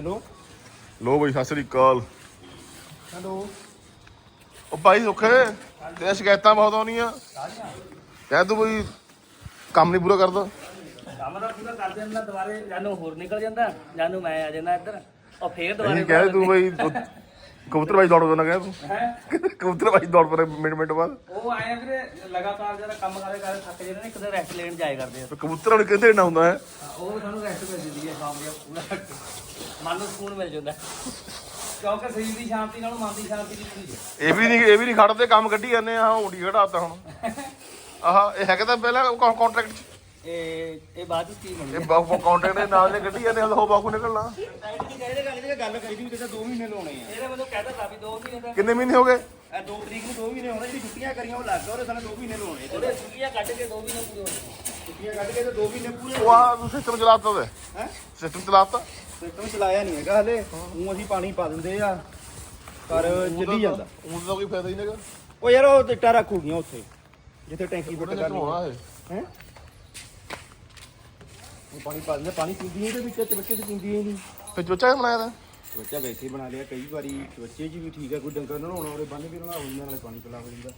Hello. ਲੋ ਬਈ ਸਤਿ ਸ੍ਰੀ ਅਕਾਲ। Hello. ਉਹ ਭਾਈ ਸੁੱਖੇ ਤੇ ਸ਼ਿਕਾਇਤਾਂ ਬਹੁਤ ਆਉਣੀਆਂ। ਕਹਿ ਤੂੰ ਬਈ ਕੰਮ ਨਹੀਂ ਪੂਰਾ ਕਰਦਾ। ਕੰਮ ਦਾ ਪੂਰਾ ਕਰ ਦਿੰਦਾ ਦੁਬਾਰੇ ਜਾਨੂੰ ਹੋਰ ਨਿਕਲ ਜਾਂਦਾ ਜਾਨੂੰ ਮੈਂ ਆ ਜਾਂਦਾ ਇੱਧਰ। ਉਹ ਫੇਰ ਦੁਬਾਰੇ ਕਹਿ ਤੂੰ ਬਈ ਕਬੂਤਰ ਬਾਈ ਦੌੜ ਨਾ ਕਹਿ ਤੂੰ? ਹੈ? ਕਬੂਤਰ ਬਾਈ ਦੌੜ ਪਰੇ ਮਿੰਟ ਮਿੰਟ ਬਾਅਦ। ਉਹ ਆਏ ਵੀਰੇ ਲਗਾਤਾਰ ਜਿਹੜਾ ਕੰਮ ਕਰੇ ਕਰੇ ਥੱਕ ਜਾਂਦੇ ਨੇ ਇੱਕ ਦਿਨ ਰੈਸਟ ਲੈਣ ਜਾਇਆ ਕਰਦੇ ਆ। ਕਬੂਤਰ ਹੁਣ ਕਿੱਥੇ ਨਾ ਹੁੰਦਾ ਹੈ? ਉਹ ਸਾਨੂੰ ਰੈਸਟ ਮਿਲ ਜਾਂਦੀ ਹੈ ਸ਼ਾਮ ਦਾ ਪੂਰਾ ਮਨ ਨੂੰ ਸਕੂਨ ਮਿਲ ਜਾਂਦਾ। ਕਿਉਂਕਿ ਸਰੀਰ ਦੀ ਸ਼ਾਂਤੀ ਨਾਲ ਮਨ ਦੀ ਸ਼ਾਂਤੀ ਦੀ ਪੂਰੀ ਹੈ। ਇਹ ਵੀ ਨਹੀਂ ਇਹ ਵੀ ਨਹੀਂ ਖੜਦੇ ਕੰਮ ਕੱਢੀ ਜਾਂਦੇ ਆ ਉਂਡੀ ਖੜਾਤਾ ਹੁਣ। ਆਹ ਇਹ ਹੈਗਾ ਤਾਂ ਪਹਿਲਾਂ ਕੰਟਰੈਕਟ ਇਹ ਇਹ ਬਾਅਦ ਵਿੱਚ ਕੀ ਬਣਦਾ ਇਹ ਬਾਕੂ ਕੰਟਰੈਕਟ ਦੇ ਨਾਲ ਨੇ ਕੱਢੀ ਜਾਂਦੇ ਹੋ ਬਾਕੂ ਨਿਕਲਣਾ। ਇਹਦੇ ਗੱਲ ਦੀ ਗੱਲ ਕਰੀ ਦੀ ਵੀ ਕਿਤੇ 2 ਮਹੀਨੇ ਲਾਉਣੇ ਆ। ਇਹਨੇ ਮੈਨੂੰ ਕਹਿਤਾ ਤਾਂ ਵੀ ਦੋ ਮਹੀਨੇ ਦਾ। ਕਿੰਨੇ ਮਹੀਨੇ ਹੋ ਗਏ? ਇਹ 2 ਤਰੀਕ ਨੂੰ 2 ਮਹੀਨੇ ਹੋਣੇ ਜਿਹੜੀ ਛੁੱਟੀਆਂ ਕਰੀਆਂ ਉਹ ਲੱਗ ਗਿਆ ਉਹਦੇ ਸਾਨੂੰ 2 ਮਹੀਨੇ ਲਾਉਣੇ ਉਹਦੇ ਛੁੱਟੀਆਂ ਕੱਢ ਕੇ ਦੋ ਮਹੀਨੇ ਪੂਰੇ ਹੋਣੇ। ਛੁੱਟੀਆਂ ਕੱਢ ਕੇ ਤੇ 2 ਮਹੀਨੇ ਪੂਰੇ ਉਹ ਆ ਸਿਸਟਮ ਚਲਾਤਾ ਤੇ ਹੈ? ਸਿਸਟਮ ਚਲਾਤਾ? ਸਿਸਟਮ ਚਲਾਇਆ ਨਹੀਂ ਹੈਗਾ ਹਲੇ। ਉਹ ਅਸੀਂ ਪਾਣੀ ਪਾ ਦਿੰਦੇ ਆ ਪਰ ਚੱਲੀ ਜਾਂਦਾ। ਉਹ ਦਾ ਕੋਈ ਫਾਇਦਾ ਹੀ ਨਹੀਂਗਾ ਉਹ ਯਾਰ ਉਹ ਇੱਟਾਂ ਰੱਖੂਗੀਆਂ ਉੱਥੇ ਜਿੱਥੇ ਟੈਂਕੀ ਫਿੱਟ ਕਰਨੀ ਹੈ? ਪਾਣੀ ਪਾ ਦਿੰਦੇ ਪਾਣੀ ਪੀਂਦੀ ਇਹਦੇ ਵਿੱਚ ਤੇ ਬੱਚੇ ਚ ਪੀਂਦੀ ਹੀ ਨਹੀਂ। ਫਿਰ ਚੋਚਾ ਬਣਾਇਆ ਤਾਂ? ਬੱਚਾ ਵੈਸੇ ਹੀ ਬਣਾ ਲਿਆ ਕਈ ਵਾਰੀ ਬੱਚੇ ਚ ਵੀ ਠੀਕ ਹੈ ਕੋਈ ਡੰਗਰ ਨਹਾਉਣਾ ਉਹਦੇ ਬੰਨ ਕੇ ਨਹਾਉਣਾ ਉਹਨਾਂ ਨਾਲੇ ਪਾਣੀ ਪਿਲਾ ਹੋ ਜਾਂਦਾ।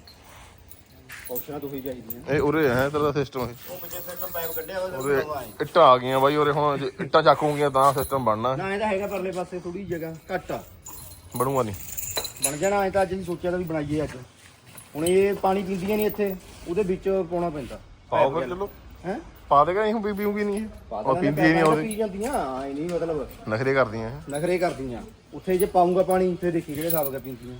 ਔਪਸ਼ਨਾਂ ਤੋਂ ਹੀ ਚਾਹੀਦੀਆਂ। ਇਹ ਉਰੇ ਹੈ ਤੇਰਾ ਸਿਸਟਮ ਇਹ। ਉਹ ਬੱਚੇ ਸਿਸਟਮ ਪਾਈਪ ਕੱਢਿਆ ਉਰੇ ਇੱਟਾਂ ਆ ਗਈਆਂ ਬਾਈ ਉਰੇ ਹੁਣ ਜੇ ਇੱਟਾਂ ਚੱਕੂਗੀਆਂ ਤਾਂ ਸਿਸਟਮ ਬਣਨਾ। ਨਾ ਇਹਦਾ ਹੈਗਾ ਪਰਲੇ ਪਾਸੇ ਥੋੜੀ ਜਗ੍ਹਾ ਘੱਟ ਆ। ਬਣੂਗਾ ਨਹੀਂ। ਬਣ ਜਾਣਾ ਐ ਤਾਂ ਅੱਜ ਅਸੀਂ ਸੋਚਿਆ ਤਾਂ ਵੀ ਬਣਾਈਏ ਅੱਜ। ਹੁਣ ਇਹ ਪਾਣੀ ਪੀਂਦੀਆਂ ਨਹੀਂ ਇੱਥੇ ਉਹਦੇ ਵਿੱਚ ਪਾਉਣਾ ਪੈਂਦਾ। ਪਾਓ ਫਿਰ ਚਲੋ। ਹੈ? ਪਾ ਦੇਗਾ ਨਹੀਂ ਬੀਬੀ ਹੋਊਗੀ ਨਹੀਂ ਇਹ ਉਹ ਪੀਂਦੀ ਹੀ ਨਹੀਂ ਪੀ ਜਾਂਦੀਆਂ ਐ ਨਹੀਂ ਮਤਲਬ। ਨਖਰੇ ਕਰਦੀਆਂ। ਇਹ ਨਖਰੇ ਕਰਦੀਆਂ। ਉੱਥੇ ਜੇ ਪਾਉਂਗਾ ਪਾਣੀ ਫੇਰ ਦੇਖੀ ਕਿਹੜੇ ਹਿਸਾਬ ਦਾ ਪੀਂਦੀਆਂ।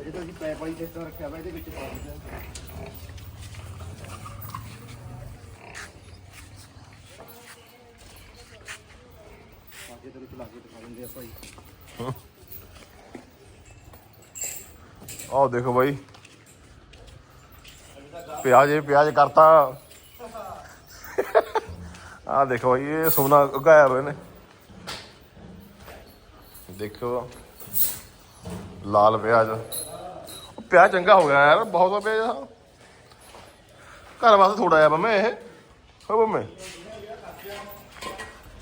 ਅਜੇ ਤਾਂ ਅਸੀਂ ਪੈਪ ਵਾਲੀ ਸਿਸਟਮ ਰੱਖਿਆ ਵਾ ਇਹਦੇ ਵਿੱਚ ਪਾ ਦਿੰਦੇ ਆਗੇ ਤੇ ਚਲਾ ਕੇ ਦਿਖਾ ਦਿੰਦੇ ਆ ਭਾਈ। ਆਹ ਦੇਖੋ ਬਾਈ। ਪਿਆਜ਼, ਇਹ ਪਿਆਜ਼ ਕਰਤਾ। ਆ ਦੇਖੋ ਇਹ ਸੋਨਾ ਉਗਾਇਆ ਹੋਇਆ ਨੇ। ਦੇਖੋ, ਲਾਲ ਪਿਆਜ਼। ਉਹ ਪਿਆਜ਼ ਚੰਗਾ ਹੋ ਗਿਆ ਯਾਰ, ਬਹੁਤ ਆ ਪਿਆਜ਼। ਘਰ ਵਾਸਤੇ ਥੋੜਾ ਆ ਬੰਮੇ ਇਹ। ਹੋ ਬੰਮੇ।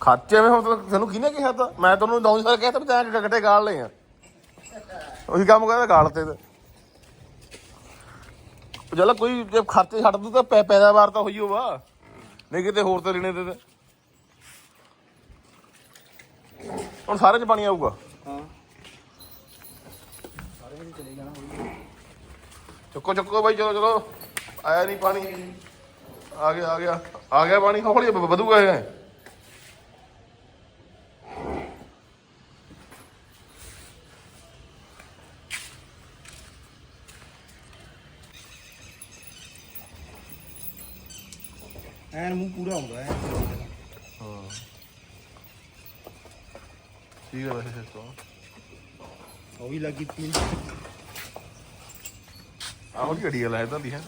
ਖਾਤੇ ਵਿੱਚ ਹੁਣ ਤੈਨੂੰ- ਤੈਨੂੰ ਕਿਹਨੇ ਕਿਹਾ ਤਾ? ਮੈਂ ਤੈਨੂੰ ਦੌਂ ਸਾਲ ਕਹਿ ਤਾ ਵੀ ਤੈਂ ਗੱਟੇ ਗਾਲ ਲਏ ਆ ਉਹੀ ਕੰਮ ਕਰਦਾ ਗਾਲ ਤੇ। ਜਲਾ ਕੋਈ ਜੇ ਖਰਚੇ ਛੱਡ ਦੂ ਤਾਂ ਪੈ ਪੈਦਾਵਾਰ ਤਾਂ ਹੋਈ ਹੋਵਾ ਨਹੀਂ ਕਿਤੇ ਹੋਰ ਤੇ ਲੈਣੇ ਤੇ ਤੇ। ਹੁਣ ਸਾਰੇ ਚ ਪਾਣੀ ਆਊਗਾ। ਹਾਂ। ਚੁੱਕੋ ਚੁੱਕੋ ਬਾਈ ਚਲੋ ਚਲੋ। ਆਇਆ ਨਹੀਂ ਪਾਣੀ। ਆ ਗਿਆ ਆ ਗਿਆ। ਆ ਗਿਆ ਪਾਣੀ ਹੌਲੀ ਵਧੂਗਾ ਇਹ ਐਨ ਮੂੰਹ ਪੂਰਾ ਹੁੰਦਾ ਹੈ ਠੀਕ ਹੈ ਵੈਸੇ ਸਿਸਟਮ ਉਹ ਲੱਗੀ ਪੀਣ ਆਹ ਕੀ ਘੜੀ ਗੱਲ ਹੈ ਤਾਂ ਦੀ ਹੈ।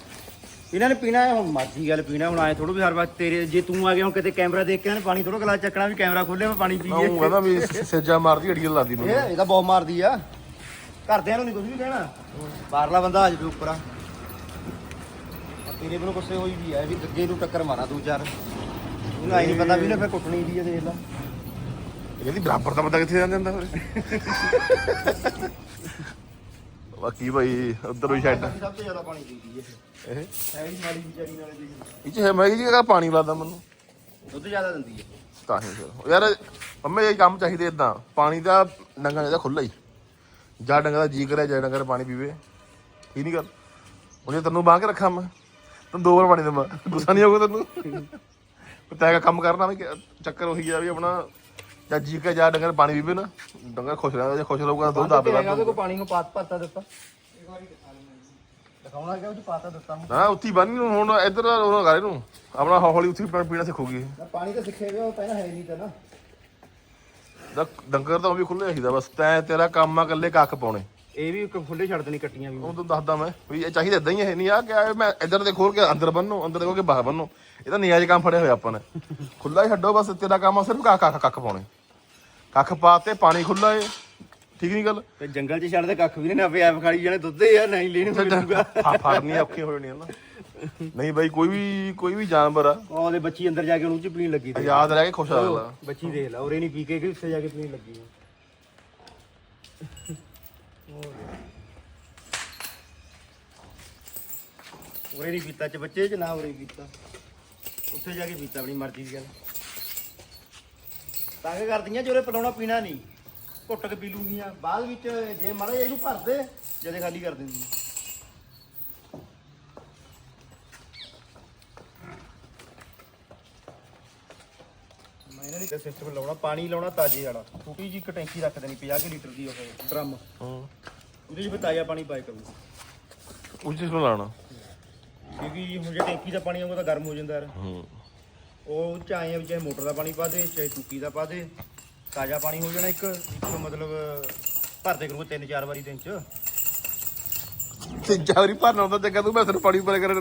ਇਹਨਾਂ ਨੇ ਪੀਣਾ ਹੈ ਹੁਣ ਮਰਜ਼ੀ ਗੱਲ ਪੀਣਾ ਹੁਣ ਆਏ ਥੋੜਾ ਵੀ ਹਰ ਵਾਰ ਤੇਰੇ ਜੇ ਤੂੰ ਆ ਗਿਆ ਹੁਣ ਕਿਤੇ ਕੈਮਰਾ ਦੇਖ ਕੇ ਉਹਨੇ ਪਾਣੀ ਥੋੜਾ ਗਲਾਸ ਚੱਕਣਾ ਵੀ ਕੈਮਰਾ ਖੋਲੇ ਮੈਂ ਪਾਣੀ ਉਹ ਪੀਏ ਕਹਿੰਦਾ ਵੀ ਸੱਜਾ ਮਾਰਦੀ ਘੜੀ ਗੱਲ ਲਾਦੀ ਮੈਨੂੰ। ਇਹ ਇਹਦਾ ਬਹੁਤ ਮਾਰਦੀ ਆ। ਘਰਦਿਆਂ ਨੂੰ ਨਹੀਂ ਕੁਝ ਵੀ ਕਹਿਣਾ। ਬਾਹਰਲਾ ਬੰਦਾ ਆ ਜਾਵੇ ਉੱਪਰ ਆ। ਤੇਰੇ ਵੱਲੋਂ ਗੁੱਸੇ ਹੋਈ ਵੀ ਆ ਇਹ ਵੀ ਗੱਗੇ ਨੂੰ ਟੱਕਰ ਮਾਰਾ ਦੋ ਚਾਰ। ਉਹਨੂੰ ਆਈ ਨਹੀਂ ਪਤਾ ਵੀ ਨੇ ਫਿਰ ਕੁੱਟਣੀ ਦੀ ਆ ਦੇਖ ਲਾ। ਇਹ ਕਹਿੰਦੀ ਬਰਾਬਰ ਦਾ ਬੰਦਾ ਕਿੱਥੇ ਜਾਂਦਾ ਫਿਰ? ਬਾਕੀ ਭਾਈ ਉਧਰ ਵੀ ਛੱਡ। ਸਭ ਤੋਂ ਜ਼ਿਆਦਾ ਪਾਣੀ ਪੀਂਦੀ ਹੈ ਇਹ? ਹੈ ਹੀ ਮਾੜੀ ਵਿਚਾਰੀ ਨਾਲੇ ਦੀ ਇਹ ਚ ਹੈ ਮੈਂ ਜੀ ਕਾ ਪਾਣੀ ਲਾਦਾ ਮੈਨੂੰ। ਦੁੱਧ ਜ਼ਿਆਦਾ ਦਿੰਦੀ ਹੈ। ਤਾਂ ਹੀ ਫਿਰ। ਯਾਰ ਮੰਮੀ ਇਹ ਕੰਮ ਚਾਹੀਦੇ ਇਦਾਂ ਪਾਣੀ ਦਾ ਡੰਗਾ ਚਾਹੀਦਾ ਖੁੱਲਾ ਹੀ। ਜਾਂ ਡੰਗਾ ਦਾ ਜੀ ਕਰੇ ਜਾਂ ਡੰਗਾ ਦਾ ਪਾਣੀ ਪੀਵੇ। ਠੀਕ ਨਹੀਂ ਗੱਲ? ਹੁਣ ਜੇ ਤੈਨੂੰ ਬਾਹ ਕੇ ਰੱਖਾਂ ਮੈਂ। ਤੈਨੂੰ ਦੋ ਵਾਰ ਪਾਣੀ ਦੇਵਾਂ। ਗੁੱਸਾ ਨਹੀਂ ਆਊਗਾ ਤੈਨੂੰ? ਤੈਂ ਕਾ ਕੰਮ ਕਰਨਾ ਵੀ ਕਿ- ਚੱਕਰ ਉਹੀ ਆ ਵੀ ਆਪਣਾ ਜਾਂ ਜੀ ਕੇ ਜਾਂ ਡੰਗਾ ਦਾ ਪਾਣੀ ਪੀਵੇ ਨਾ ਡੰਗਾ ਖੁਸ਼ ਰਹਿੰਦਾ ਜੇ ਖੁਸ਼ ਰਹੂਗਾ ਦੁੱਧ ਆਪੇ ਉਹਦੇ ਕੋਲ ਪਾਣੀ ਨੂੰ ਪਾਤ ਪਾਤਾ ਦਿੱਤਾ। ਦਿਖਾਉਣਾ ਕਿ ਉਹ ਚ ਪਾਤਾ ਦਿੱਤਾ ਹੁਣ ਨਾ ਉੱਤੀ ਬੰਨ ਨੂੰ ਹੁਣ ਇੱਧਰ ਉਹਨਾਂ ਕਰੇ ਨੂੰ ਆਪਣਾ ਹੌਲੀ ਉੱਥੇ ਪੀਣਾ ਸਿੱਖੂਗੀ ਨਾ ਪਾਣੀ ਤਾਂ ਸਿੱਖੇ ਗਿਆ ਉਹ ਪਹਿਲਾਂ ਹੈ ਨਹੀਂ ਤਾਂ ਨਾ। ਦਾ ਡੰਗਰ ਤਾਂ ਉਹ ਵੀ ਖੁੱਲੇ ਰਹੀਦਾ ਬਸ ਤੈਂ ਤੇਰਾ ਕੰਮ ਆ ਇਕੱਲੇ ਕੱਖ ਪਾਉਣੇ। ਇਹ ਵੀ ਇੱਕ ਖੁੱਲੇ ਛੱਡ ਦੇਣੀ ਕੱਟੀਆਂ ਵੀ। ਉਹ ਤੋਂ ਦੱਸਦਾ ਮੈਂ ਵੀ ਇਹ ਚਾਹੀਦਾ ਇਦਾਂ ਹੀ ਹੈ ਨਹੀਂ ਆ ਕਿ ਆ ਮੈਂ ਇੱਧਰ ਦੇ ਖੋਲ ਕੇ ਅੰਦਰ ਬੰਨੋ ਅੰਦਰ ਦੇਖੋ ਕਿ ਬਾਹਰ ਬੰਨੋ ਇਹ ਤਾਂ ਨਿਆਜ ਕੰਮ ਫੜਿਆ ਹੋਇਆ ਆਪਾਂ ਨੇ। ਖੁੱਲਾ ਹੀ ਛੱਡੋ ਬਸ ਤੇਰਾ ਕੰਮ ਆ ਸਿਰਫ ਕੱਖ ਕੱਖ ਕੱਖ ਪਾਉਣੇ। ਕੱਖ ਪਾਤੇ ਪਾਣੀ ਖੁੱਲਾ ਏ। ਠੀਕ ਨਹੀਂ ਗੱਲ? ਤੇ ਜੰਗਲ 'ਚ ਛੱਡਦੇ ਕੱਖ ਵੀ ਨਹੀਂ ਨਾ ਪਿਆ ਖਾਲੀ ਜਾਣੇ ਦੁੱਧ ਹੀ ਆ ਨਹੀਂ ਲੈਣ ਮਿਲੂਗਾ ਫ- ਫੜਨੀ ਔਖੀ ਹੋ ਜਾਣੀ ਹੈ ਨਾ। ਨਹੀਂ ਬਾਈ ਕੋਈ ਵੀ ਕੋਈ ਵੀ ਜਾਨਵਰ ਆ। ਉਹਦੇ ਬੱਚੀ ਅੰਦਰ ਜਾ ਕੇ ਉਹਨੂੰ ਚ ਪੀਣ ਲੱਗੀ ਤੇ। ਆਜ਼ਾਦ ਰਹਿ ਕੇ ਖੁਸ਼ ਆ ਅਗਲਾ। ਬੱਚੀ ਦੇਖ ਲਾ ਉਰੇ ਨਹੀਂ ਪੀ ਕੇ ਕਿ ਉੱਥੇ ਜਾ ਕੇ ਪੀਣ ਲੱਗੀ ਉਰੇ ਨਹੀਂ ਪੀਤਾ ਚ ਬੱਚੇ ਚ ਨਾ ਉਰੇ ਪੀਤਾ। ਉੱਥੇ ਜਾ ਕੇ ਪੀਤਾ ਆਪਣੀ ਮਰਜ਼ੀ ਦੀ ਗੱਲ। ਤੰਗ ਕਰਦੀਆਂ ਜੋਰੇ ਪਲਾਉਣਾ ਪੀਣਾ ਨਹੀਂ। ਘੁੱਟ ਕੇ ਪੀ ਲੂੰਗੀਆਂ। ਬਾਅਦ ਵਿੱਚ ਜੇ ਮਾੜਾ ਜਿਹਾ ਇਹਨੂੰ ਭਰ ਦੇ ਜਦੇ ਖਾਲੀ ਕਰ ਦਿੰਦੀ ਮੈਂ ਇਹਨਾਂ ਦੀ ਸਿਸਟਮ ਲਾਉਣਾ ਪਾਣੀ ਲਾਉਣਾ ਤਾਜ਼ੇ ਵਾਲਾ। ਛੋਟੀ ਜੀ ਇੱਕ ਟੈਂਕੀ ਰੱਖ ਦੇਣੀ 50 ਕੁ ਲੀਟਰ ਦੀ ਉਹ ਡਰਮ। ਹੂੰ। ਉਹਦੇ 'ਚ ਫਿਰ ਤਾਜ਼ਾ ਪਾਣੀ ਪਾਇਆ ਕਰੂ। ਉੱਚੀ ਸੁਣ ਲਾਣਾ ਕਿਉਂਕਿ ਹੁਣ ਜੇ ਟੈਂਕੀ ਦਾ ਪਾਣੀ ਆਊਗਾ ਤਾਂ ਗਰਮ ਹੋ ਜਾਂਦਾ ਯਾਰ। ਹੂੰ। ਉਹ ਚਾਹੇ ਆ ਵੀ ਚਾਹੇ ਮੋਟਰ ਦਾ ਪਾਣੀ ਪਾ ਦੇ ਚਾਹੇ ਟੂਟੀ ਦਾ ਪਾ ਦੇ ਤਾਜ਼ਾ ਪਾਣੀ ਹੋ ਜਾਣਾ ਇੱਕ ਇੱਕ ਮਤਲਬ ਭਰਦੇ ਕਰੂਗਾ ਤਿੰਨ ਚਾਰ ਵਾਰੀ ਦਿਨ ਚ। ਤੇ ਜਾਵਰੀ ਭਰਨਾ ਹੁੰਦਾ ਚੰਗਾ ਤੂੰ ਮੈਂ ਸਿਰ ਪਾਣੀ ਪਰ ਕਰ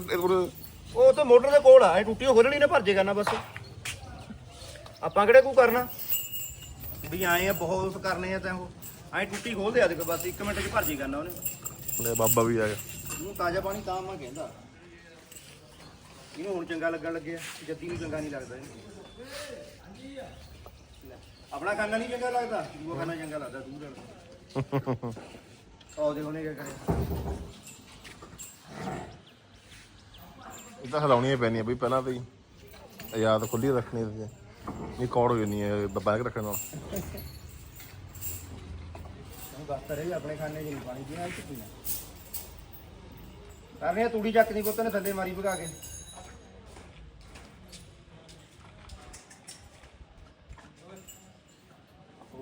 ਉਹ ਤਾਂ ਮੋਟਰ ਦੇ ਕੋਲ ਆ ਇਹ ਟੂਟੀ ਖੋਲਣੀ ਨਾ ਭਰ ਜੇ ਕਰਨਾ ਬਸ। ਆਪਾਂ ਕਿਹੜਾ ਕੋ ਕਰਨਾ? ਵੀ ਆਏ ਆ ਬਹੁਤ ਕਰਨੇ ਆ ਤਾਂ ਉਹ। ਐ ਟੂਟੀ ਖੋਲਦੇ ਆ ਦੇਖੋ ਬਸ 1 ਮਿੰਟ ਚ ਭਰ ਜੇ ਕਰਨਾ ਉਹਨੇ। ਲੈ ਬਾਬਾ ਵੀ ਆ ਗਿਆ ਤਾਜ਼ਾ ਪਾਣੀ ਤਾਂ ਮੈਂ ਕਹਿੰਦਾ। ਇਹਨੂੰ ਹੁਣ ਚੰਗਾ ਲੱਗਣ ਲੱਗਿਆ ਜੱਦੀ ਨੂੰ ਚੰਗਾ ਨਹੀਂ ਲੱਗਦਾ ਇਹਨੂੰ। ਲੈ, ਆਪਣਾ ਖਾਣਾ ਨਹੀਂ ਚੰਗਾ ਲੱਗਦਾ ਦੂਆ ਖਾਣਾ ਚੰਗਾ ਲੱਗਦਾ ਦੂਰ ਵਾਲਾ ਆਉਦੇ ਉਹਨੇ ਕੀ ਕਰਿਆ। ਇਹ ਤਾਂ ਹਲਾਉਣੀਆਂ ਪੈਣੀਆਂ ਬਈ ਪਹਿਲਾਂ ਤੇ ਹੀ। ਆਜ਼ਾਦ ਖੁੱਲੀ ਰੱਖਣੀ ਤੇ। ਨਹੀਂ ਕੌੜ ਹੋ ਜਣੀ ਹੈ ਬਾਹਰ ਰੱਖਣ ਨਾਲ। ਹੁਣ ਦੱਸਦਾ ਰਹੇ ਆਪਣੇ ਖਾਣੇ 'ਚ ਨਹੀਂ ਪਾਣੀ ਪੀਣਾ ਇਹ 'ਚ ਪੀਣਾ ਤੂੜੀ ਚੱਕ ਦੀ ਪੁੱਤ ਨੇ ਥੱਲੇ ਮਾਰੀ ਭਗਾ ਕੇ।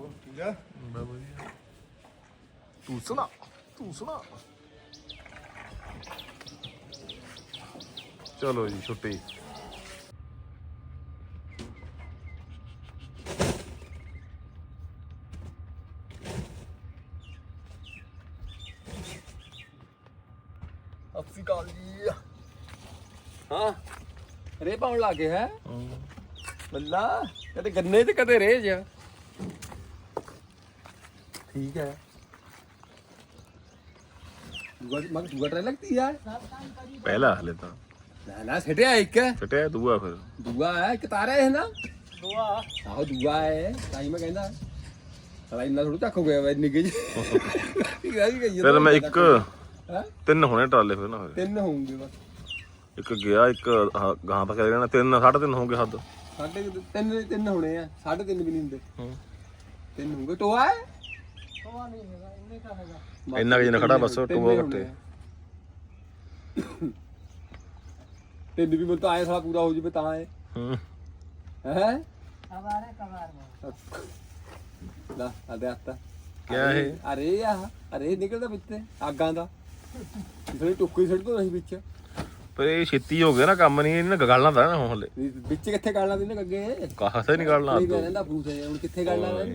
ਹੋਰ ਠੀਕ ਆ। ਤੂੰ ਸੁਣਾ ਤੂੰ ਸੁਣਾ। ਚਲੋ ਜੀ ਛੁੱਟੀ। ਸਤਿ ਸ਼੍ਰੀ ਅਕਾਲ ਜੀ। ਹਾਂ ਰੇ ਪਾਉਣ ਲੱਗੇ ਹੈ? ਬੱਲਾ ਕਦੇ ਗੰਨੇ ਤੇ ਕਦੇ ਰੇ ਜਾ ਠੀਕ ਹੈ। ਦੂਆ ਮਗ ਦੂਆ ਟਰੇ ਲੱਗਦੀ ਹੈ ਪਹਿਲਾ ਹਲੇ ਤਾਂ। ਨਾ ਨਾ ਛਟਿਆ ਇੱਕ। ਛਟਿਆ ਦੂਆ ਫਿਰ। ਦੂਆ ਹੈ ਇੱਕ ਤਾਰਾ ਹੈ ਨਾ ਦੂਆ। ਆਹੋ ਦੂਆ ਹੈ ਤਾਈ ਮੈਂ ਕਹਿੰਦਾ। ਸਾਲਾ ਇੰਨਾ ਥੋੜਾ ਚੱਕ ਹੋ ਗਿਆ ਵੇ ਨਿੱਕੇ ਜੀ। ਕਹੀਏ ਫਿਰ ਮੈਂ ਇੱਕ ਹੈਂ? ਤਿੰਨ ਹੋਣੇ ਟਰਾਲੇ ਫਿਰ ਨਾ ਫਿਰ। ਤਿੰਨ ਹੋਣਗੇ ਬਸ। ਇੱਕ ਗਿਆ ਇੱਕ ਆਹ ਗਾਂ ਤੱਕ ਰਹਿਣਾ ਤਿੰਨ ਸਾਢੇ ਤਿੰਨ ਹੋਣਗੇ ਹੱਦ। ਸਾਢੇ ਕੁ ਤਿੰਨ ਤਿੰਨ ਹੋਣੇ ਆ ਸਾਢੇ ਤਿੰਨ ਵੀ ਨਹੀਂ ਹੁੰਦੇ। ਹੂੰ। ਤਿੰਨ ਹੋਣਗੇ ਟੋਆ ਹੈ। ਟੋਆ ਨਹੀਂ ਹੈਗਾ ਇੰਨੇ ਤਾਂ ਹੈਗਾ। ਇੰਨਾ ਕੁ ਜਿੰਨਾ ਖੜਾ ਬਸ, ਟੋਆ ਕੱਟੇ। ਤਿੰਨ ਵੀ ਮੈਨੂੰ ਤਾਂ ਆਏ ਸਾਲਾ ਪੂਰਾ ਹੋ ਜਵੇ ਤਾਂ ਹੈ। ਹੂੰ? ਹੈ ਲਾ ਆ ਦੇ ਆਤਾ ਕਿਆ ਇਹ? ਅਰੇ ਆ ਅਰੇ ਨਿਕਲਦਾ ਵਿੱਚ ਤੇ ਆਗਾਂ ਦਾ। ਥੋੜੀ ਟੁੱਕੀ ਛੱਡ ਦੋ ਨਹੀਂ ਵਿੱਚ। ਪਰ ਇਹ ਛੇਤੀ ਹੋ ਗਿਆ ਨਾ ਕੰਮ ਨਹੀਂ ਇਹਨਾਂ ਗਾਲਣਾ ਦਾ ਨਾ ਹੁਣ ਹਲੇ। ਵੀ ਵਿੱਚ ਕਿੱਥੇ ਗਾਲਣਾ ਦੀ ਨਾ ਅੱਗੇ ਕਾਹਸੇ ਨਹੀਂ ਗਾਲਣਾ ਨਹੀਂ ਰਹਿੰਦਾ ਫੂਸ ਹੈ ਹੁਣ ਕਿੱਥੇ ਗਾਲਣਾ ਹੈ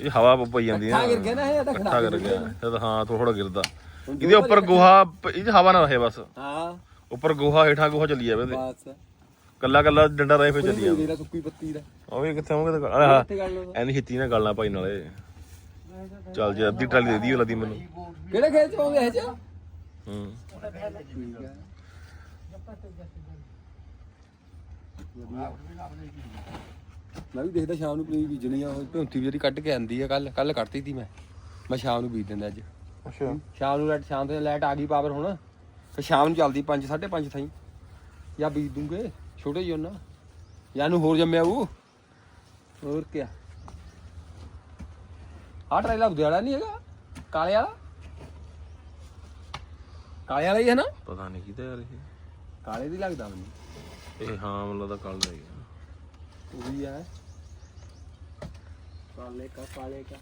ਇਹ ਹਵਾ ਪਈ ਜਾਂਦੀ ਹੈ ਗਿਰ ਗਿਆ ਨਾ ਇਹ ਤਾਂ ਖੜਾ ਕਰ ਗਿਆ। ਇਹ ਤਾਂ ਹਾਂ ਥੋੜਾ ਗਿਰਦਾ। ਇਹਦੇ ਉੱਪਰ ਗੋਹਾ ਇਹ 'ਚ ਹਵਾ ਨਾ ਰਹੇ ਬਸ। ਹਾਂ। ਉੱਪਰ ਗੋਹਾ ਹੇਠਾਂ ਗੋਹਾ ਚੱਲੀ ਜਾਵੇ ਬਸ। ਕੱਲਾ ਕੱਲਾ ਡੰਡਾ ਰਹੇ ਫੇ ਚੱਲੀ ਜਾਵੇ। ਮੇਰਾ ਸੁੱਕੀ ਪੱਤੀ ਦਾ। ਉਹ ਵੀ ਕਿੱਥੇ ਹੋਣਗੇ ਤਾਂ। ਐਨੀ ਛੇਤੀ ਨਾ ਗਾਲਣਾ ਭਾਈ ਨਾਲੇ। ਚੱਲ ਜੇ ਅੱਧੀ ਟਰਾਲੀ ਦੇ ਦੀ ਉਹ ਲੱਦੀ ਮੈਨੂੰ। ਕਿਹੜੇ ਖੇਤ ਚ ਪਾਉਂਦੇ ਇਹ ਚ? ਹੂੰ। ਠੀਕ ਹੈ ਮੈਂ ਵੀ ਦੇਖਦਾ ਸ਼ਾਮ ਨੂੰ ਪਨੀਰ ਬੀਜਣੀ ਆ ਭੁੰਤੀ ਜਿਹੜੀ ਕੱਢ ਕੇ ਆਂਦੀ ਆ ਕੱਲ ਕੱਲ ਕੱਢਤੀ ਸੀ ਮੈਂ। ਮੈਂ ਸ਼ਾਮ ਨੂੰ ਬੀਜ ਦਿੰਦਾ ਅੱਜ। ਅੱਛਾ। ਸ਼ਾਮ ਨੂੰ ਲਾਈਟ ਸ਼ਾਮ ਤੇ ਲਾਈਟ ਆ ਗਈ ਪਾਵਰ ਹੁਣ। ਫਿਰ ਸ਼ਾਮ ਨੂੰ ਚੱਲਦੀ 5 5:30 ਥਾਈ। ਜਾਂ ਬੀਜ ਦੂੰਗੇ ਛੋਟੇ ਜਿਹੇ ਨਾ ਜਾਂ ਨੂੰ ਹੋਰ ਜੰਮਿਆ ਉਹ ਹੋਰ ਕੀ ਆਹ ਟਰੇਲਾ ਉਹਦੇ ਵਾਲਾ ਨਹੀਂ ਹੈਗਾ? ਕਾਲੇ ਵਾਲਾ? ਕਾਲੇ ਵਾਲਾ ਹੀ ਹੈ ਨਾ? ਪਤਾ ਨਹੀਂ ਕਿਤੇ ਯਾਰ ਇਹ ਕਾਲੇ ਦੀ ਲੱਗਦਾ ਮੈਨੂੰ। ਇਹ ਹਾਂ ਮੈਨੂੰ ਲੱਗਦਾ ਕੱਲ ਹੀ ਆ ਉਹੀ ਹੈ। ਕਾਲੇ ਕਾ ਕਾਲੇ ਕਾ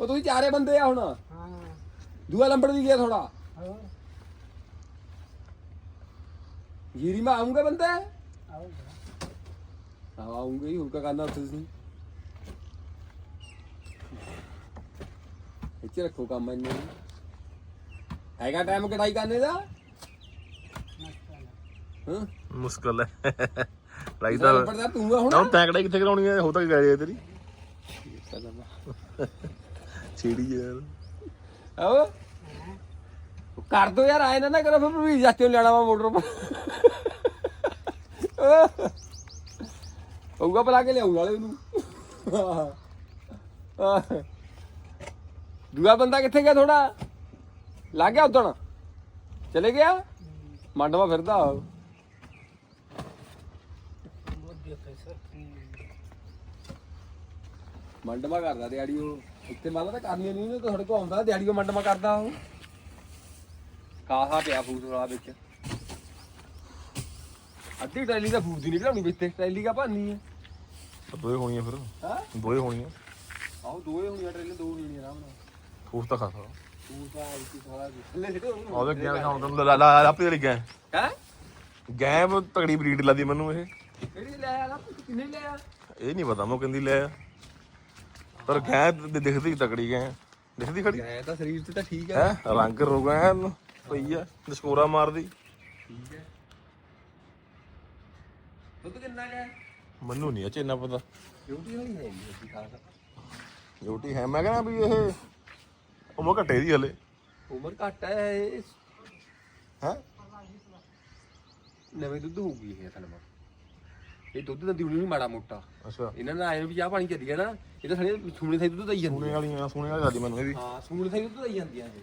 ਉਹ ਤੁਸੀਂ ਚਾਰੇ ਬੰਦੇ ਆ ਹੁਣ। ਹਾਂ। ਦੂਆ ਲੰਬੜ ਵੀ ਗਿਆ ਥੋੜਾ ਜੀਰੀ ਮੈਂ ਆਉਂਗਾ ਬੰਦੇ? ਆਉਂਗਾ ਆਉਂਗਾ ਹੀ ਹੋਰ ਕਾ ਕਰਨਾ ਉੱਥੇ ਤੁਸੀਂ? ਇੱਥੇ ਰੱਖੋ ਕੰਮ ਇਹਨੇ ਹੈਗਾ ਟਾਈਮ ਕਟਾਈ ਕਰਨੇ ਦਾ? ਹਾਂ। ਮੁਸ਼ਕਲ ਹੈ। ਲੱਗਦਾ ਲੰਬੜ ਦਾ ਤੂੰ ਆ ਹੁਣ। ਨਾ ਤੈਂਕੜਾ ਕਿੱਥੇ ਕਰਾਉਣੀ ਹੈ ਹੋ ਤਾਂ ਗਏ ਤੇਰੀ। ਛੇੜੀ ਯਾਰ। ਆਓ ਕਰ ਦੋ ਯਾਰ ਆਏ ਨਾ ਨਾ ਕਰੋ ਫਿਰ ਵੀ ਜਾਚੋ ਲੈਣਾ ਵਾ ਮੋਟਰ ਪਊਗਾ ਬੁਲਾ ਕੇ ਲਿਆਉਂ ਵਾਲੇ ਉਹਨੂੰ। ਦੂਆ ਬੰਦਾ ਕਿੱਥੇ ਗਿਆ ਥੋੜਾ ਲੱਗ ਗਿਆ ਉਦਣ? ਚਲੇ ਗਿਆ? ਮੰਡਵਾ ਫਿਰਦਾ ਮੰਡਵਾ ਕਰਦਾ ਦਿਹਾੜੀ ਉਹ। ਇੱਥੇ ਮਾਲਾ ਤਾਂ ਕਰਨੀ ਨਹੀਂ ਉਹਨੇ ਤੁਹਾਡੇ ਕੋਲ ਆਉਂਦਾ ਦਿਹਾੜੀ ਉਹ ਮੰਡਵਾ ਕਰਦਾ ਉਹ। ਕਾਹਾ ਪਿਆ ਫੂਸ ਵਾਲਾ ਵਿੱਚ। ਅੱਧੀ ਟੈਲੀ ਦਾ ਫੂਸ ਦੀ ਨਿਕਲਣੀ ਵਿੱਚ ਤੇ ਟੈਲੀ ਕਾ ਭਾਨੀ ਹੈ ਦੋਏ ਹੋਣੀਆਂ ਫਿਰ। ਹਾਂ? ਦੋਏ ਹੋਣੀਆਂ। ਆਹੋ ਦੋਏ ਹੋਣੀਆਂ ਟੈਲੀ ਦੋ ਹੋਣੀਆਂ ਆਰਾਮ ਨਾਲ। ਫੂਸ ਤਾਂ ਖਾਸਾ। ਫੂਸ ਆ ਇੱਥੇ ਸਾਰਾ ਥੱਲੇ ਸਿੱਟੇ ਉਹਨੂੰ ਉਹਦੇ ਗਿਆ ਦਿਖਾਉਂ ਤੈਨੂੰ ਲਾ ਲਾ ਆਪੇ ਵਾਲੀ ਗੈਂ ਹੈ? ਗੈਂ ਬਹੁਤ ਤਗੜੀ ਬਰੀਡ ਲਾਦੀ ਮੈਨੂੰ ਇਹ। ਕਿਹੜੀ ਲੈ ਆ? ਕਿੰਨੇ ਲੈ ਆ? ਇਹ ਨਹੀਂ ਪਤਾ ਮੈਂ ਕਹਿੰਦੀ ਲੈ ਆ। ਪਰ ਗੈਂ ਤੇ ਦਿਖਦੀ ਤਗੜੀ ਗੈਂ ਦਿਖਦੀ ਖੜੀ? ਗਏ ਤਾਂ ਸਰੀਰ ਤੇ ਤਾਂ ਠੀਕ ਹੈ ਹੈ? ਰੰਗ ਰੋਗਾ ਐਨ ਪਈ ਆ ਦਸ਼ਕੋਰਾ ਮਾਰਦੀ। ਠੀਕ ਹੈ ਦੁੱਧ ਕਿੰਨਾ ਹੈ ਮੈਨੂੰ ਨਹੀਂ ਅਚੇ ਇੰਨਾ ਪਤਾ। ਡਿਊਟੀ ਹੋਈ ਹੈ ਜੀ ਅਸੀਂ ਖਾਸ ਡਿਊਟੀ ਹੈ। ਮੈਂ ਕਹਿੰਦਾ ਵੀ ਇਹ ਉਮਰ ਘਟੇ ਦੀ ਹਲੇ। ਉਮਰ ਘੱਟ ਹੈ ਇਹ। ਹੈ? ਨਵੇਂ ਦੁੱਧ ਹੋਊਗੀ ਇਹ ਵਿੱਚ ਇਹ ਦੁੱਧ ਦਿੰਦੀ ਹੋਣੀ ਮਾੜਾ ਮੋਟਾ। ਅੱਛਾ। ਇਹਨਾਂ ਨਾਲ ਆਏ ਵੀ ਚਾਹ ਪਾਣੀ ਚੱਲੀ ਗਿਆ ਨਾ ਇਹ ਤਾਂ ਸਾਰੇ ਸੂਣੇ ਸਾਈ ਦੁੱਧ ਦਈ ਜਾਂਦੀ ਸੋਨੇ ਵਾਲੀਆਂ ਸੋਨੇ ਵਾਲੀ ਲੱਗਦੀ ਮੈਨੂੰ ਇਹਦੀ ਹਾਂ ਸੂਣੇ ਸਾਈ ਦੁੱਧ ਦਈ ਜਾਂਦੀਆਂ ਇਹ।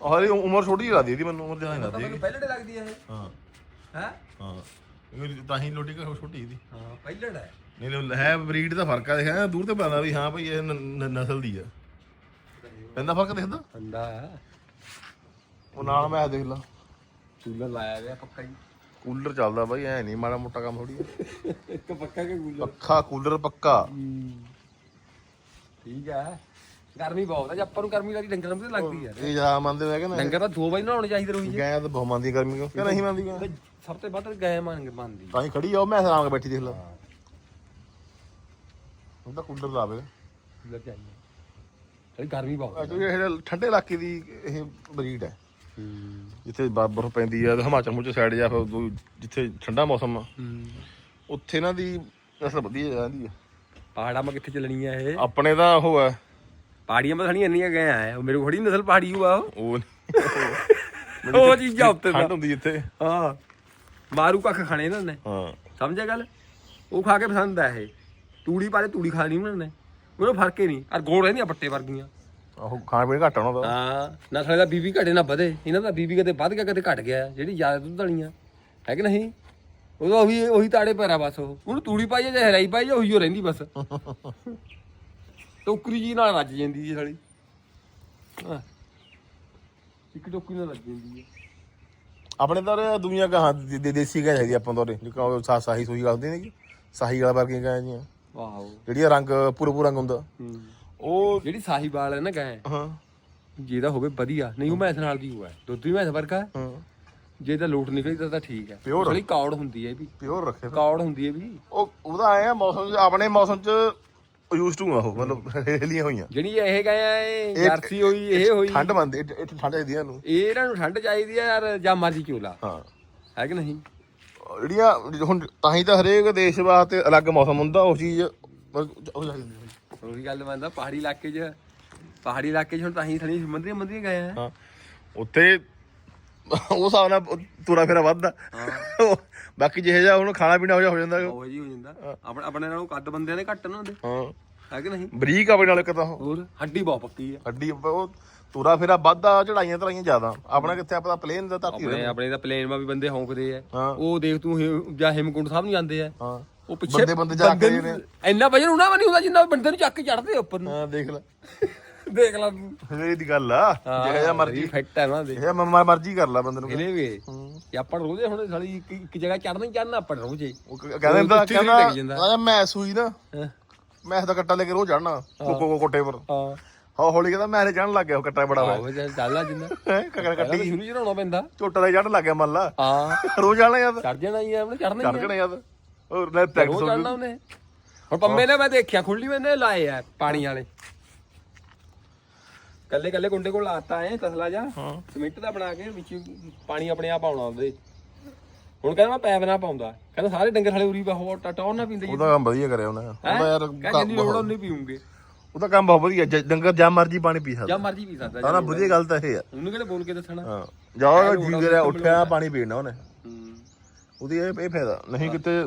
ਹਲੇ ਉਮਰ ਛੋਟੀ ਜਿਹੀ ਲੱਗਦੀ ਇਹਦੀ ਮੈਨੂੰ ਉਮਰ ਜ਼ਿਆਦਾ ਨਹੀਂ ਤਾਂ ਲੱਗਦੀ ਮੈਨੂੰ ਪਹਿਲੜੇ ਲੱਗਦੀ ਹੈ ਇਹ। ਹਾਂ। ਹੈ? ਹਾਂ। ਇਹ ਤਾਂ ਹੀ ਲੋਟੀ ਕਾ ਛੋਟੀ ਇਹਦੀ। ਹਾਂ ਪਹਿਲੜ ਹੈ ਨਹੀਂ ਲੋ- ਹੈ ਬਰੀਡ ਦਾ ਫ਼ਰਕ ਆ ਦੇਖਿਆ ਦੂਰ ਤੇ ਪਤਾ ਵੀ ਹਾਂ ਭਈ ਇਹ ਨ- ਨ- ਨਸਲ ਦੀ ਆ। ਪੈਂਦਾ ਫ਼ਰਕ ਦਿਖਦਾ? ਠੰਡਾ ਉਹ ਨਾਲ ਮੈਂ ਦੇਖ ਲਾ। ਕੂਲਰ ਲਾਇਆ ਗਿਆ ਪੱਕਾ ਹੀ। ਕੂਲਰ ਚੱਲਦਾ ਬਾਈ ਐ ਨਹੀਂ ਮਾੜਾ ਮੋਟਾ ਕੰਮ ਥੋੜੀ ਇੱਕ ਪੱਕਾ ਕੇ ਕੂਲਰ? ਪੱਖਾ ਕੂਲਰ ਪੱਕਾ। ਠੀਕ ਹੈ ਗਰਮੀ ਬਹੁਤ ਹੈ ਜੇ ਆਪਾਂ ਨੂੰ ਗਰਮੀ ਲੱਗਦੀ ਡੰਗਰਾਂ ਨੂੰ ਤਾਂ ਲੱਗਦੀ ਹੈ ਇਹ ਜਾ ਮੰਨਦੇ ਹੋਏ ਕਿ ਨਾ ਡੰਗਰ ਤਾਂ ਦੋ ਵਾਰੀ ਨਹਾਉਣੇ ਚਾਹੀਦੇ ਰੋਜ਼। ਗੈਂ ਤਾਂ ਬਹੁਤ ਮੰਨਦੀ ਗਰਮੀ ਕਿਉਂ ਕਿ ਨਹੀਂ ਮੰਨਦੀ ਗੈਂ? ਸਭ ਤੋਂ ਵੱਧ ਗਏ ਮੰਨ ਮੰਨਦੀ। ਤਾਂ ਹੀ ਖੜੀ ਆ ਉਹ ਮੈਂ ਆਰਾਮ ਨਾਲ ਬੈਠੀ ਦੇਖ ਲਾ। ਉਹ ਤਾਂ ਕੂਲਰ ਲਾਵੇ ਚਾਹੀਏ ਤੇ ਗਰਮੀ ਬਹੁਤ ਹੈ ਕਿਉਂਕਿ ਇਹ ਠੰਡੇ ਇਲਾਕੇ ਦੀ ਇਹ ਬਰੀਡ ਹੈ ਹੂੰ। ਜਿੱਥੇ ਬਰਫ਼ ਪੈਂਦੀ ਆ ਹਿਮਾਚਲ ਮੁੱਚ ਸਾਈਡ ਜਾਂ ਫਿਰ ਦੂ- ਜਿੱਥੇ ਠੰਡਾ ਮੌਸਮ ਆ। ਉੱਥੇ ਇਹਨਾਂ ਦੀ ਨਸਲ ਵਧੀਆ ਜਾਂਦੀ ਆ। ਪਹਾੜਾਂ ਮਾ ਕਿੱਥੇ ਚੱਲਣੀ ਹੈ ਇਹ? ਆਪਣੇ ਤਾਂ ਉਹ ਹੈ ਪਹਾੜੀਆਂ ਮਾ ਥਣੀ ਇੰਨੀਆਂ ਗਏ ਆ ਉਹ ਮੇਰੇ ਕੋਲ ਖੜੀ ਨਸਲ ਪਹਾੜੀ ਹੋਆ ਉਹ। ਉਹ ਉਹ ਚੀਜ਼ਾਂ ਉੱਤੇ ਦਾ ਠੰਡ ਹੁੰਦੀ ਜਿੱਥੇ ਹਾਂ। ਮਾਰੂ ਕੱਖ ਖਾਣੇ ਇਹਨਾਂ ਨੇ। ਹਾਂ। ਸਮਝਿਆ ਗੱਲ? ਉਹ ਖਾ ਕੇ ਪਸੰਦ ਆ ਇਹ। ਤੂੜੀ ਪਾਲੇ ਤੂੜੀ ਖਾਣੀ ਉਹਨਾਂ ਨੇ। ਉਹਨੂੰ ਫ਼ਰਕ ਹੀ ਨਹੀਂ। ਔਰ ਗੋਲ ਰਹਿੰਦੀਆਂ ਪੱਟੇ ਵਰਗੀਆਂ। ਉਹ ਖਾਣ ਪੀਣ ਘੱਟ ਦਾ। ਹਾਂ ਨਾ ਸਾਲੇ ਦਾ ਬੀਬੀ ਘਟੇ ਨਾ ਵਧੇ। ਇਹਨਾਂ ਦਾ ਬੀਬੀ ਕਦੇ ਵੱਧ ਗਿਆ ਕਦੇ ਘਟ ਗਿਆ। ਜਿਹੜੀ ਜ਼ਿਆਦਾ ਦੁੱਧ ਵਾਲੀਆਂ। ਹੈ ਕਿ ਨਹੀਂ? ਉਹਦਾ ਉਹੀ ਉਹੀ ਤਾੜੇ ਪੈਰਾ ਬਸ ਉਹ। ਉਹਨੂੰ ਤੂੜੀ ਪਾਈ ਜਾਂ ਹਰਾਈ ਪਾਈ ਜਾਂ ਉਹੀ ਓ ਰਹਿੰਦੀ ਬਸ। ਟੋਕਰੀ ਜੀ ਨਾਲ ਵੱਜ ਜਾਂਦੀ ਜੀ ਸਾਲੀ। ਹਾਂ। ਇੱਕ ਟੋਕਰੀ ਨਾਲ ਲੱਗ ਜਾਂਦੀ ਹੈ ਆਪਣੇ ਤਾਂ ਉਰੇ ਦੁਨੀਆ ਕਹਾਂ ਦੇਸੀ ਗਾਂ ਚਾਹੀਦੀ ਆਪਾਂ ਤੋਂ ਉਰੇ। ਜੋ ਕਹੋ ਸਾ ਸਾਹੀ ਸੂਈ ਗਲਦੀ ਨਹੀਂ ਸਾਹੀ ਵਾਲਾ ਵਰਗੀਆਂ ਗਾਂ ਜੀਆਂ ਵਾਓ। ਜਿਹੜੀਆਂ ਰੰਗ ਪੂਰਾ ਪੂਰਾ ਰੰਗ ਹੁੰਦਾ। ਹੂੰ। ਉਹ ਜਿਹੜੀ ਸਾਹੀਵਾਲ ਹੈ ਨਾ ਗਾਂ ਹਾਂ। ਜਿਹਦਾ ਹੋਵੇ ਵਧੀਆ ਨਹੀਂ ਉਹ ਮੈਂਸ ਨਾਲ ਦੀ ਹੋਇਆ। ਦੁੱਧ ਵੀ ਮੈਂਸ ਵਰਗਾ। ਹਾਂ। ਜੇ ਤਾਂ ਲੋਟ ਨਿਕਲੀ ਤਾਂ ਤਾਂ ਠੀਕ ਹੈ। Pure। ਸਾਲੀ ਕੌੜ ਹੁੰਦੀ ਹੈ ਇਹ ਵੀ। ਪਿਓਰ ਰੱਖੇ ਫਿਰ। ਕੌੜ ਹੁੰਦੀ ਹੈ ਵੀ। ਉਹ ਉਹਦਾ ਆਇਆ ਮੌਸਮ ਚ ਆਪਣੇ ਮੌਸਮ ਚ ਯੂਜ਼ ਟੂ ਆ ਉਹ ਮਤਲਬ ਹੇਲੀਆਂ ਹੋਈਆਂ। ਜਿਹੜੀ ਇਹ ਗਏ ਆ ਇਹ ਇਹ- ਜਰਸੀ ਹੋਈ ਇਹ ਹੋਈ। ਠੰਡ ਮੰਨਦੇ ਇੱਥੇ ਠੰਡ ਚਾਹੀਦੀ ਆ ਇਹਨੂੰ। ਇਹ ਇਹਨਾਂ ਨੂੰ ਠੰਡ ਚਾਹੀਦੀ ਹੈ ਯਾਰ ਜਾਂ ਮਰਜ਼ੀ ਚੋਲਾ। ਹਾਂ। ਹੈ ਕਿ ਨਹੀਂ? ਜਿਹੜੀਆਂ ਹੁਣ ਤਾਂ ਹੀ ਤਾਂ ਹਰੇਕ ਦੇਸ਼ ਵਾਸਤੇ ਅਲੱਗ ਮੌਸਮ ਹੁੰਦਾ ਉਹ ਚੀਜ਼ ਉਹ ਚਾਹੀਦੀ ਆ। ਉਹੀ ਗੱਲ ਮੰਨਦਾ ਪਹਾੜੀ ਇਲਾਕੇ 'ਚ ਪਹਾੜੀ ਇਲਾਕੇ 'ਚ ਹੁਣ ਤਾਂ ਹੀ ਥਣੀ ਮੰਦਰੀਆਂ ਮੰਦਰੀਆਂ ਗਏ ਆ। ਹਾਂ ਉੱਥੇ ਉਹ ਹਿਸਾਬ ਨਾਲ ਤੁਰਾ ਫੇਰਾ ਵੱਧਦਾ। ਬਾਕੀ ਜਿਹੇ ਜਾ ਉਹਨੂੰ ਖਾਣਾ ਪੀਣਾ ਹੋ ਜਾ ਹੋ ਜਾਂਦਾ। ਉਹ ਜੀ ਹੋ ਜਾਂਦਾ। ਆਪਣੇ ਆਪਣੇ ਨਾਲੋਂ ਕੱਦ ਬੰਦਿਆਂ ਦੇ ਘੱਟ ਨਾ ਹੁੰਦੇ ਹਾਂ। ਹੈ ਕਿ ਨਹੀਂ? ਬਰੀਕ ਆਪਣੇ ਨਾਲ ਇੱਕ ਤਾਂ ਉਹ। ਹੋਰ ਹੱਡੀ ਬਹੁਤ ਪੱਕੀ ਆ। ਅੱਡੀ ਉਹ ਤੁਰਾ ਫੇਰਾ ਵੱਧਦਾ ਚੜਾਈਆਂ ਚੜਾਈਆਂ ਜ਼ਿਆਦਾ। ਆਪਣਾ ਕਿੱਥੇ ਆਪਣਾ ਪਲੇਨ ਦਾ ਧਰਤੀ ਆਪਣੇ ਆਪਣੇ ਦਾ ਪਲੇਨ ਮਾ ਵੀ ਬੰਦੇ ਹੌਂਕਦੇ ਆ। ਉਹ ਦੇਖ ਤੂੰ ਹਿਮ- ਜਾਂ ਹਿਮਕੁੰਡ ਸਾਹਿਬ ਨੂੰ ਜਾਂਦੇ ਆ। ਹਾਂ। ਉਹ ਪਿੱਛੇ ਬੰਦੇ ਬੰਦੇ ਜਾ ਕੇ ਨੂੰ- ਇੰਨਾ ਵਜਨ ਉਹਨਾਂ ਵੀ ਨਹੀਂ ਹੁੰਦਾ ਜਿੰਨਾ ਬੰਦੇ ਨੂੰ ਚੱਕ ਕੇ ਚੜਦੇ ਉੱਪਰ ਨੂੰ। ਹਾਂ ਦੇਖ ਲੈ। ਦੇਖ ਲਾ। ਤੂੰ ਇਹ ਦੀ ਗੱਲ ਆ। ਜਿਹੇ ਜਾ ਮਰਜ਼ੀ। ਫਿੱਟ ਹੈ ਨਾ ਦੇ। ਜਿਹੇ ਮ- ਮਰਜ਼ੀ ਕਰ ਲੈ ਬੰਦੇ ਨੂੰ। ਇਹਨੇ ਵੀ। ਇਹ ਆਪਾਂ ਰੋਜ਼ੇ ਹੁਣ ਸਾਲੀ ਇੱਕ ਜਗ੍ਹਾ ਚੜਨਾ ਹੀ ਚੜਨਾ ਆਪਾਂ ਰੋਜ਼ੇ ਉਹ ਕਹਿੰਦਾ ਲੱਗ ਕਹਿੰਦਾ। ਕਹਿੰਦਾ ਮੈਂ ਸੂਈ ਨਾ ਮੈਂ ਦਾ ਕੱਟਾ ਲੈ ਕੇ ਰੋਜ਼ ਚੜਨਾ ਕੋਕੋ ਕੋਟੇ ਪਰ। ਹਾਂ। ਹੌ ਹੌਲੀ ਕਹਿੰਦਾ ਮੈਂ ਚੜਨ ਲੱਗ ਗਿਆ ਉਹ ਕੱਟਾ ਬੜਾ ਹੋਇਆ। ਚੱਲਦਾ ਜਿੰਨਾ। ਕੱਕੜ ਕੱਟੀ ਤਾਂ ਸ਼ੁਰੂ ਚੜਾਉਣਾ ਪੈਂਦਾ। ਝੋਟਾ ਲੈ ਚੜਨ ਲੱਗ ਗਿਆ ਮੰਨ ਲਾ। ਹਾਂ। ਰੋਜ਼ ਜਾਣਾ ਯਾਦ ਚੜ ਜਾਣਾ ਹੀ ਆ ਆਪਣੇ ਚੜਨਾ ਚੜ ਹੀ ਆ। ਜਣਾ ਯਾਦ ਹੋਰ ਲੈ ਪ੍ਰੈਕਟਿਸ ਰੋਜ਼ ਹੋ ਚੜਨਾ ਉਹਨੇ। ਹੁਣ ਪੰਮੇ ਨੇ ਮੈਂ ਦੇਖਿਆ ਖੁੱਲੀ ਮੈਨੇ ਲਾਏ ਆ ਪਾਣੀ ਵਾਲੇ। ਕੱਲੇ ਕੱਲੇ ਗੁੰਡੇ ਕੋਲ ਲਾਤਾ ਐ ਤਸਲਾ ਜਾ ਹਾਂ। ਸਿਮੈਂਟ ਦਾ ਬਣਾ ਕੇ ਵਿੱਚ ਪਾਣੀ ਆਪਣੇ ਆਪ ਆਉਣਾ ਉਹਦੇ। ਹੁਣ ਕਹਿੰਦਾ ਮੈਂ ਪੈਪ ਨਾ ਪਾਉਂਦਾ। ਕਹਿੰਦਾ ਸਾਰੇ ਡੰਗਰ ਹਲੇ ਉਰੀ ਬਾ ਹੋਰ ਟਟੌਰ ਨਾ ਪੀਂਦੇ ਜੀ ਉਹਦਾ ਕੰਮ ਵਧੀਆ ਕਰਿਆ ਉਹਨੇ। ਉਹਦਾ ਯਾਰ ਜਿੰਨੀ ਲੋੜ ਉਹਨੇ ਪੀਉਂਗੇ ਉਹ ਤਾਂ ਕੰਮ ਬਹੁਤ ਵਧੀਆ। ਜ- ਡੰਗਰ ਜਾਂ ਮਰਜ਼ੀ ਪਾਣੀ ਪੀ ਸਕਦਾ। ਜਾਂ ਮਰਜ਼ੀ ਪੀ ਸਕਦਾ ਤਾਂ ਨਾ ਵਧੀਆ ਗੱਲ ਤਾਂ ਇਹ ਆ। ਉਹਨੂੰ ਕਿਹੜੇ ਬੋਲ ਕੇ ਦੱਸਣਾ? ਹਾਂ। ਜਾਓ ਜੀ ਕਰਿਆ ਉੱਠਿਆ ਪਾਣੀ ਪੀਣਾ ਉਹਨੇ। ਹੂੰ। ਉਹਦੀ ਇਹ ਇਹ ਫਾਇਦਾ। ਨਹੀਂ ਕਿਤੇ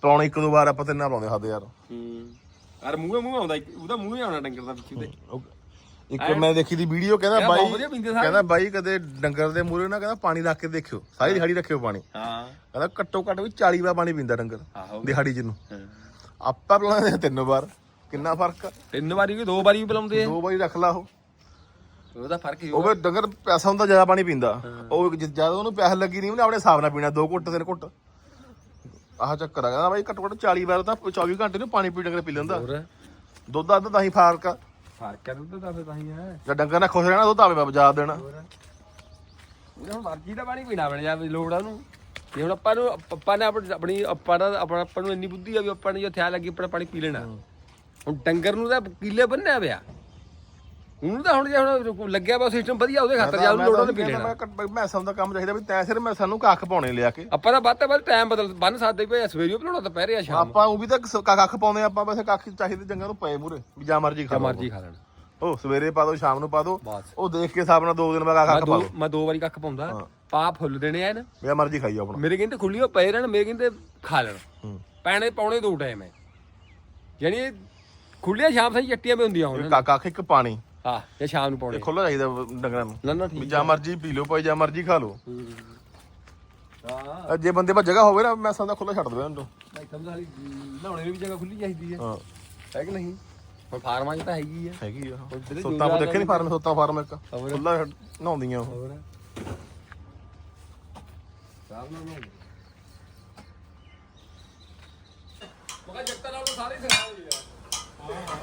ਪਾਉਣਾ ਇੱਕ ਦੋ ਵਾਰ ਆਪਾਂ ਤੇ ਨਾ ਪਾਉਂਦੇ ਹੱਦ ਯਾਰ। ਹੂੰ। ਯਾਰ ਮੂੰਹੇ ਮੂੰਹ ਆਉਂਦਾ ਇੱਕ- ਉਹਦਾ ਮੂੰਹ ਹੀ ਆਉਣਾ ਡੰਗਰ ਦਾ ਪਿੱਛੇ ਦੇ ਉਹ- ਇੱਕ ਮੈਂ ਦੇਖੀ ਦੀ ਵੀਡੀਓ ਕਹਿੰਦਾ ਬਹੁਤ ਬਾਈ ਵਧੀਆ ਪੀਂਦੇ ਸਾਰੇ। ਕਹਿੰਦਾ ਬਾਈ ਕਦੇ ਡੰਗਰ ਦੇ ਮੂਰੇ ਨਾ ਕਹਿੰਦਾ ਪਾਣੀ ਰੱਖ ਕੇ ਦੇਖਿਓ। ਸਾਰੀ ਦਿਹਾੜੀ ਰੱਖਿਓ ਪਾਣੀ। ਹਾਂ। ਕਹਿੰਦਾ ਘੱਟੋ ਘੱਟ ਵੀ 40 ਵਾਰ ਪਾਣੀ ਪੀਂਦਾ ਡੰਗਰ ਆਹੋ। ਦਿਹਾੜੀ ਚ ਨੂੰ। ਹਾਂ। ਆਪਾਂ ਪਿਲਾਉਂਦੇ ਤਿੰਨ ਵਾਰ। ਕਿੰਨਾ ਫ਼ਰਕ? ਆ ਤਿੰਨ ਵਾਰੀ ਵੀ ਦੋ ਵਾਰੀ ਵੀ ਪਿਲਾਉਂਦੇ ਆ। ਦੋ ਵਾਰੀ ਰੱਖ ਲਾ ਉਹ। ਉਹਦਾ ਫ਼ਰਕ ਹੀ ਉਹ ਵੀ ਡੰਗਰ ਪਿਆਸਾ ਹੁੰਦਾ ਜ਼ਿਆਦਾ ਪਾਣੀ ਪੀਂਦਾ। ਉਹ ਜ਼ਿਆਦਾ ਉਹਨੂੰ ਪਿਆਸ ਲੱਗੀ ਨਹੀਂ ਉਹਨੇ ਆਪਣੇ ਹਿਸਾਬ ਨਾਲ ਪੀਣਾ ਦੋ ਘੁੱਟ ਤਿੰਨ ਘੁੱਟ। ਆਹ ਚੱਕਰ ਆ ਕਹਿੰਦਾ ਬਾਈ ਘੱਟੋ ਘੱਟ 40 ਵਾਰ ਤਾਂ 24 ਘੰਟੇ ਨੂੰ ਪਾਣੀ ਪੀ ਡੰਗਰ ਪੀ ਲੈਂਦਾ। ਹੋਰ? ਦੁੱਧ ਅੱਧ ਤਾਂ ਹੀ ਫ਼ਰਕ ਆ ਫ਼ਰਕ ਹੈ ਦੁੱਧ ਦਾ ਤਾਂ ਹੀ ਹੈ ਜੇ ਡੰਗਰ ਨਾਲ ਖੁਸ਼ ਰਹਿਣਾ ਦੁੱਧ ਆਵੇ ਬਾਬਾ ਜਾ ਦੇਣਾ ਉਹਨੇ ਹੁਣ ਮਰਜ਼ੀ ਦਾ ਪਾਣੀ ਪੀਣਾ ਬਣ ਜਾਵੇ ਲੋੜ ਆ ਉਹਨੂੰ। ਤੇ ਹੁਣ ਆਪਾਂ ਨੂੰ ਆਪਾਂ ਨੇ ਆਪਣੀ ਆਪਣੀ ਆਪਾਂ ਦਾ ਆਪਣਾ ਆਪਾਂ ਨੂੰ ਇੰਨੀ ਬੁੱਧੀ ਆ ਵੀ ਆਪਾਂ ਨੇ ਜੋ ਥਿਆ ਲੱਗੀ ਆਪਣਾ ਪਾਣੀ ਪੀ ਲੈਣਾ। ਹੁਣ ਡੰਗਰ ਨੂੰ ਤਾਂ ਕੀਲੇ ਬੰਨਿਆ ਪਿਆ। ਉਹਨੂੰ ਤਾਂ ਹੁਣ ਜੇ ਹੁਣ ਲੱਗਿਆ ਵਾ ਸਿਸਟਮ ਵਧੀਆ ਉਹਦੇ ਖਾਤਰ ਜਾ ਉਹਨੂੰ ਲੋੜ ਉਹਨੇ ਪੀ ਲੈਣਾ। ਮੈਸਾਂ ਦਾ ਕੰਮ ਚਾਹੀਦਾ ਵੀ ਤੈਂ ਸਿਰ ਮੈਸਾਂ ਨੂੰ ਕੱਖ ਪਾਉਣੇ ਲਿਆ ਕੇ। ਆਪਾਂ ਤਾਂ ਵੱਧ ਤੋਂ ਵੱਧ ਟਾਈਮ ਬਦਲ ਬੰਨ ਸਕਦੇ ਪਏ ਸਵੇਰੇ ਪਿਲਾਉਣਾ ਦੁਪਹਿਰੇ ਆ ਸ਼ਾਮ ਆਪਾਂ ਉਹ ਵੀ ਤਾਂ ਕੱਖ ਪਾਉਂਦੇ ਆਪਾਂ ਵੈਸੇ ਕੱਖ ਚਾਹੀਦੇ ਚੰਗਾ ਨੂੰ ਪਏ ਮੂਰੇ ਵੀ ਜਾਂ ਮਰਜ਼ੀ ਖਾ। ਮਰਜ਼ੀ ਖਾ ਲੈਣਾ। ਉਹ ਸਵੇਰੇ ਪਾ ਦੋ ਸ਼ਾਮ ਨੂੰ ਪਾ ਦੋ ਉਹ ਦੇਖ ਕੇ ਹਿਸਾਬ ਨਾਲ ਦੋ ਦਿਨ ਬਾਅਦ ਮੈਂ ਕੱਖ ਪਾ ਦੋ ਮੈਂ ਦੋ ਵਾਰੀ ਕੱਖ ਪਾਉਂਦਾ ਪਾ ਫੁੱਲ ਦੇਣੇ ਆ ਨਾ ਜਾਂ ਮਰਜ਼ੀ ਖਾਈ ਆਪਣਾ। ਮੇਰੇ ਕਹਿੰਦੇ ਖੁੱਲੀ ਹੋ ਪਏ ਰਹਿਣ ਮੇਰੇ ਕਹਿੰਦੇ ਖਾ ਲੈਣ। ਪੈਣੇ ਪਾਉਣੇ ਦੋ ਟਾਈਮ ਹੈ ਯਾਨੀ ਖੁੱਲੀਆਂ ਸ਼ਾਮ ਸਾਈ ਚੱਟੀਆਂ ਵੀ ਹੁੰਦੀਆਂ ਹੁਣ। ਕੱਖ ਇੱਕ ਪਾਣੀ। ਹਾਂ ਇਹ ਸ਼ਾਮ ਨੂੰ ਪਾਉਣੇ। ਖੁੱਲਾ ਚਾਹੀਦਾ ਡੰਗਰਾਂ ਨੂੰ। ਨਾ ਨਾ ਵੀ ਠੀਕ ਜਾਂ ਮਰਜ਼ੀ ਪੀ ਲਓ ਭਾਈ ਜਾਂ ਮਰਜ਼ੀ ਖਾ ਲਓ। ਹਾਂ। ਅ ਜੇ ਬੰਦੇ ਪਾ ਜਗ੍ਹਾ ਹੋਵੇ ਨਾ ਮੈਸਾਂ ਦਾ ਖੁੱਲਾ ਛੱਡ ਦੇਵੇ ਉਹਨੂੰ ਭਾਈ ਸਮਝ ਵਾਲੀ ਨਹਾਉਣੇ ਨੂੰ ਵੀ ਜਗ੍ਹਾ ਖੁੱਲੀ ਚਾਹੀਦੀ ਹੈ। ਹਾਂ। ਹੈ ਕਿ ਨਹੀਂ? ਹੁਣ ਫਾਰਮਾਂ 'ਚ ਤਾਂ ਹੈਗੀ ਆ। ਹੈਗੀ ਆ ਉੱਧਰ ਸੁੱਤਾਂ ਕੋ ਦੇਖੇ ਨਹੀਂ ਫਾਰਮ ਸੁੱਤਾਂ ਫਾਰਮ ਇੱਕ। ਹੋਰ। ਖੁੱਲਾ ਨਹਾਉਂਦੀਆਂ ਉਹ। ਹੋਰ। ਰਾਮ ਨਾਮ ਨੂੰ ਮਗਾ ਜੱਟਾਂ ਨਾਲ ਸਾਰੇ ਸਿਖਾ ਲਿਆ ਹਾਂ ਹਾਂ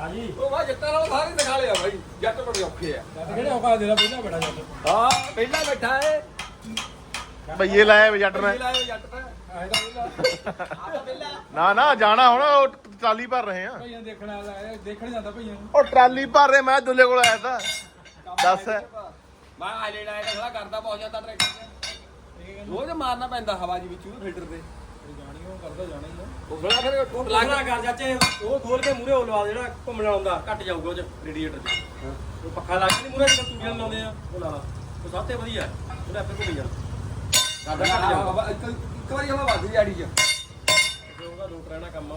ਹਾਂਜੀ। ਉਹ ਮਾ ਜੱਟਾਂ ਨਾਲ ਸਾਰੇ ਸਿਖਾ ਲਿਆ ਭਾਈ ਜੱਟ ਬੜੇ ਔਖੇ ਆ। ਕਿਹੜੇ ਔਕਾ ਦੇ ਲਾ ਪਹਿਲਾਂ ਬੜਾ ਜਾਂਦਾ ਹਾਂ ਪਹਿਲਾਂ ਬੈਠਾ ਏ। ਬਈਏ ਲਾਇਆ ਵੀ ਜੱਟ ਨੇ। ਜੱਟ ਨਾ। ਨਾ ਜਾਣਾ ਹੁਣ ਉਹ ਟਰਾਲੀ ਭਰ ਰਹੇ ਆ। ਭਈਆਂ ਦੇਖਣ ਵਾਲਾ ਆਇਆ ਦੇਖਣ ਜਾਂਦਾ ਭਈਆਂ ਨੂੰ। ਉਹ ਟਰਾਲੀ ਭਰ ਰਹੇ ਮੈਂ ਦੁੱਲੇ ਕੋਲ ਆਇਆ ਤਾਂ। ਦੱਸ। ਮੈਂ ਆ ਲੈਣਾ ਇਹ ਖੜਾ ਕਰਦਾ ਪਹੁੰਚ ਜਾਂਦਾ ਟਰੈਕਟਰ। ਤੇ ਰੋਜ਼ ਮਾਰਨਾ ਪੈਂਦਾ ਹਵਾ ਜੀ ਵਿੱਚ ਉਹ ਫਿਲਟਰ ਤੇ। ਜਾਣੀ ਉਹ ਕਰਦਾ ਜਾਣਾ ਹੀ ਆ। ਉਹ ਖੜਾ ਫਿਰ ਉਹ ਲੱਗ ਲੱਗ ਕਰ ਚਾਚੇ ਉਹ। ਖੋਲ ਕੇ ਮੂਰੇ ਉਹ ਲਵਾ ਦੇ ਜਿਹੜਾ ਘੁੰਮਣ ਆਉਂਦਾ ਘੱਟ ਜਾਊਗਾ ਉਹ ਚ ਰੇਡੀਏਟਰ ਚ। ਉਹ ਪੱਖਾ ਲਾ ਕੇ ਮੂਰੇ ਜਿਹੜਾ ਤੂੜੀਆਂ ਲਾਉਂਦੇ ਆ ਉਹ ਲਾ ਲਾ। ਉਹ ਸਭ ਤੋਂ ਵਧੀਆ ਉਹਦਾ ਆਪੇ ਘੁੰਮੀ ਜਾਣਾ। ਕਰਦਾ ਘੱਟ ਜਾਊਗਾ। ਇੱਕ ਇੱਕ ਵਾਰੀ ਹਵਾ ਵੱਧ ਜਾੜੀ ਚ ਤੇ ਉਹਦਾ ਲੋਟ ਰਹਿਣਾ ਕੰਮ।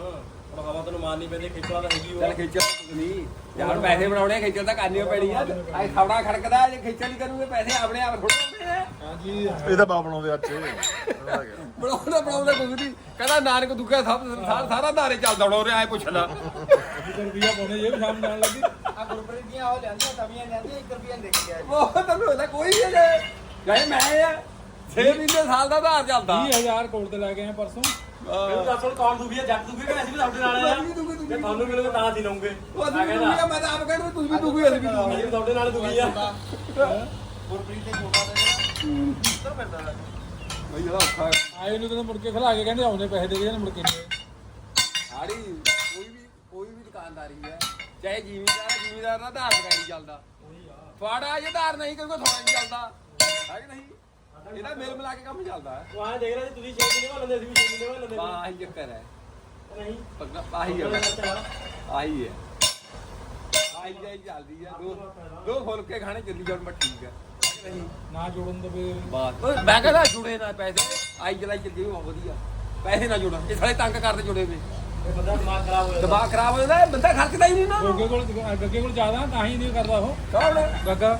ਹੁਣ ਹਵਾ ਤੈਨੂੰ ਮਾਰਨੀ ਪੈਂਦੀ ਖਿੱਚਲਾ ਤਾਂ ਹੈਗੀ ਚੱਲ ਉਹ ਖੇਚਲ ਨਹੀਂ। ਯਾਰ ਪੈਸੇ ਬਣਾਉਣੇ ਖੇਚਲ ਤਾਂ ਕਰਨੀ ਓ ਪੈਣੀ ਆ। ਐ ਖਵੜਾ ਖੜਕਦਾ ਜੇ ਖੇਚਲ ਨਹੀਂ ਕਰੂਗੇ ਪੈਸੇ ਆਪਣੇ ਆਪ ਥੋੜੇ ਆਉਂਦੇ ਆ। ਹਾਂਜੀ ਇਹ ਤਾਂ ਬਾਪ ਬਣਾਉਂਦੇ ਅੱਜ ਬਣਾਉਣਾ ਬਣਾਉਣਾ ਕੁਝ ਨਹੀਂ ਕਹਿੰਦਾ ਨਾਨਕ ਦੁੱਖਿਆ ਸਭ ਸਾਰਾ- ਸਾਰਾ ਧਾਰੇ ਚੱਲਦਾ ਹੁਣ ਉਹਨੇ ਐ ਪੁੱਛ ਲਾ। ਵੀ ਰੁਪਿਆ ਪਾਉਣੇ ਜੇ ਵੀ ਸ਼ਾਮ ਜਾਣ ਲੱਗੀ ਆ ਗੁਰਪ੍ਰੀਤ ਦੀਆਂ ਉਹ ਲੈਂਦੀਆਂ ਤਵੀਆਂ ਲੈਂਦੀਆਂ 1 ਰੁਪਿਆ ਦੇ ਕੇ ਗਿਆ। ਉਹ ਤੈਨੂੰ ਇਹਦਾ ਕੋਈ ਨਹੀਂ ਜੇ ਗਏ ਮੈਂ ਆ 6 ਮਹੀਨੇ ਸਾਲ ਦਾ ਧਾਰ ਚੱਲਦਾ। 20000 ਕੋਲ ਤੇ ਲੈ ਕੇ ਆਏ ਪਰਸੋਂ। ਮੈਨੂੰ ਦੱਸ ਹੁਣ ਕੌਣ ਦੁਖੀ ਆ ਜੱਟ ਦੁਖੀ ਕਿ ਅਸੀਂ ਵੀ ਤੁਹਾਡੇ ਨਾਲ ਆ? ਦੁਖੀ, ਦੁਖੀ, ਦੁਖੀ। ਜੇ ਤੁਹਾਨੂੰ ਮਿਲੋਗੇ ਤਾਂ ਅਸੀਂ ਲਵਾਂਗੇ ਉਹ ਅਸੀਂ ਵੀ ਦੁਖੀ ਆ ਮੈਂ ਤਾਂ ਆਪ ਕਹਿੰਦਾ ਤੂੰ ਵੀ ਦੁਖੀ ਅਸੀਂ ਵੀ ਦੁਖੀ ਅਸੀਂ ਵੀ ਤੁਹਾਡੇ ਨਾਲ ਦੁਖੀ ਆ। ਗੁਰਪ੍ਰੀਤ ਦੇ ਛੋਟਾ ਦੇ ਉੱਤਰ ਪੈਂਦਾ। ਬਈ ਇਹਦਾ ਔਖਾ ਆਏ ਨੂੰ ਤਾਂ ਮੁੜ ਕੇ ਖਲਾ ਕੇ ਕਹਿੰਦੇ ਆਉਣੇ ਪੈਸੇ ਦੇ ਕੇ ਜਾਣ ਮੁੜ ਕੇ ਨਹੀਂ। ਸਾਰੀ ਕੋਈ ਵੀ ਕੋਈ ਵੀ ਦੁਕਾਨਦਾਰੀ ਹੈ ਚਾਹੇ ਜ਼ਿਮੀਦਾਰ ਹੈ ਜ਼ਿਮੀਦਾਰ ਦਾ ਆਧਾਰ ਕਾਰਡ ਚੱਲਦਾ। ਫਾੜਾ ਜੇ ਆਧਾਰ ਨਹੀਂ ਕੋਈ ਥੋੜਾ ਨਹੀਂ ਚੱਲਦਾ। ਹੈ ਕਿ ਨਹੀਂ? ਇਹਦਾ ਮੇਲ ਮਿਲਾ ਕੇ ਕੰਮ ਚੱਲਦਾ ਹੈ। ਆਹ ਦੇਖ ਲੈ ਜੀ ਤੁਸੀਂ 6 ਮਹੀਨੇ ਬਾਅਦ ਲੈਂਦੇ ਅਸੀਂ ਵੀ 6 ਮਹੀਨੇ ਬਾਅਦ ਲੈਂਦੇ ਵਾਹ ਆਹੀ ਚੱਕਰ ਹੈ। ਨਹੀਂ। ਪੱਗਾ ਆਹੀ ਹੈ। ਆਹੀ ਹੈ। ਆਹੀ ਜਾਈ ਚੱਲਦੀ ਹੈ। ਦੋ ਦੋ ਫੁਲਕੇ ਖਾਣੇ ਚੱਲੀ ਜਾਣ ਮੈਂ ਠੀਕ ਹੈ। ਨਾ ਜੋੜਨ ਦੇ ਵੀ ਬਾਤ। ਓਏ ਮੈਂ ਕਹਿੰਦਾ ਜੁੜੇ ਨਾ ਪੈਸੇ। ਆਈ ਜਲਾਈ ਚੱਲੀ ਬਹੁਤ ਵਧੀਆ। ਪੈਸੇ ਨਾ ਜੁੜਨ। ਇਹ ਸਾਲੇ ਤੰਗ ਕਰਦੇ ਜੁੜੇ ਵੇ ਇਹ ਬੰਦਾ ਦਿਮਾਗ ਖਰਾਬ ਹੋ ਜਾਂਦਾ ਦਿਮਾਗ ਖਰਾਬ ਹੋ ਜਾਂਦਾ ਇਹ ਬੰਦਾ ਖਰਚਦਾ ਹੀ ਨਹੀਂ ਨਾ। ਗੋਗੇ ਕੋਲ ਗੱਗੇ ਕੋਲ ਜ਼ਿਆਦਾ ਤਾਂ ਹੀ ਨਹੀਂ ਕਰਦਾ ਉਹ। ਕੌਣ? ਗੱਗਾ?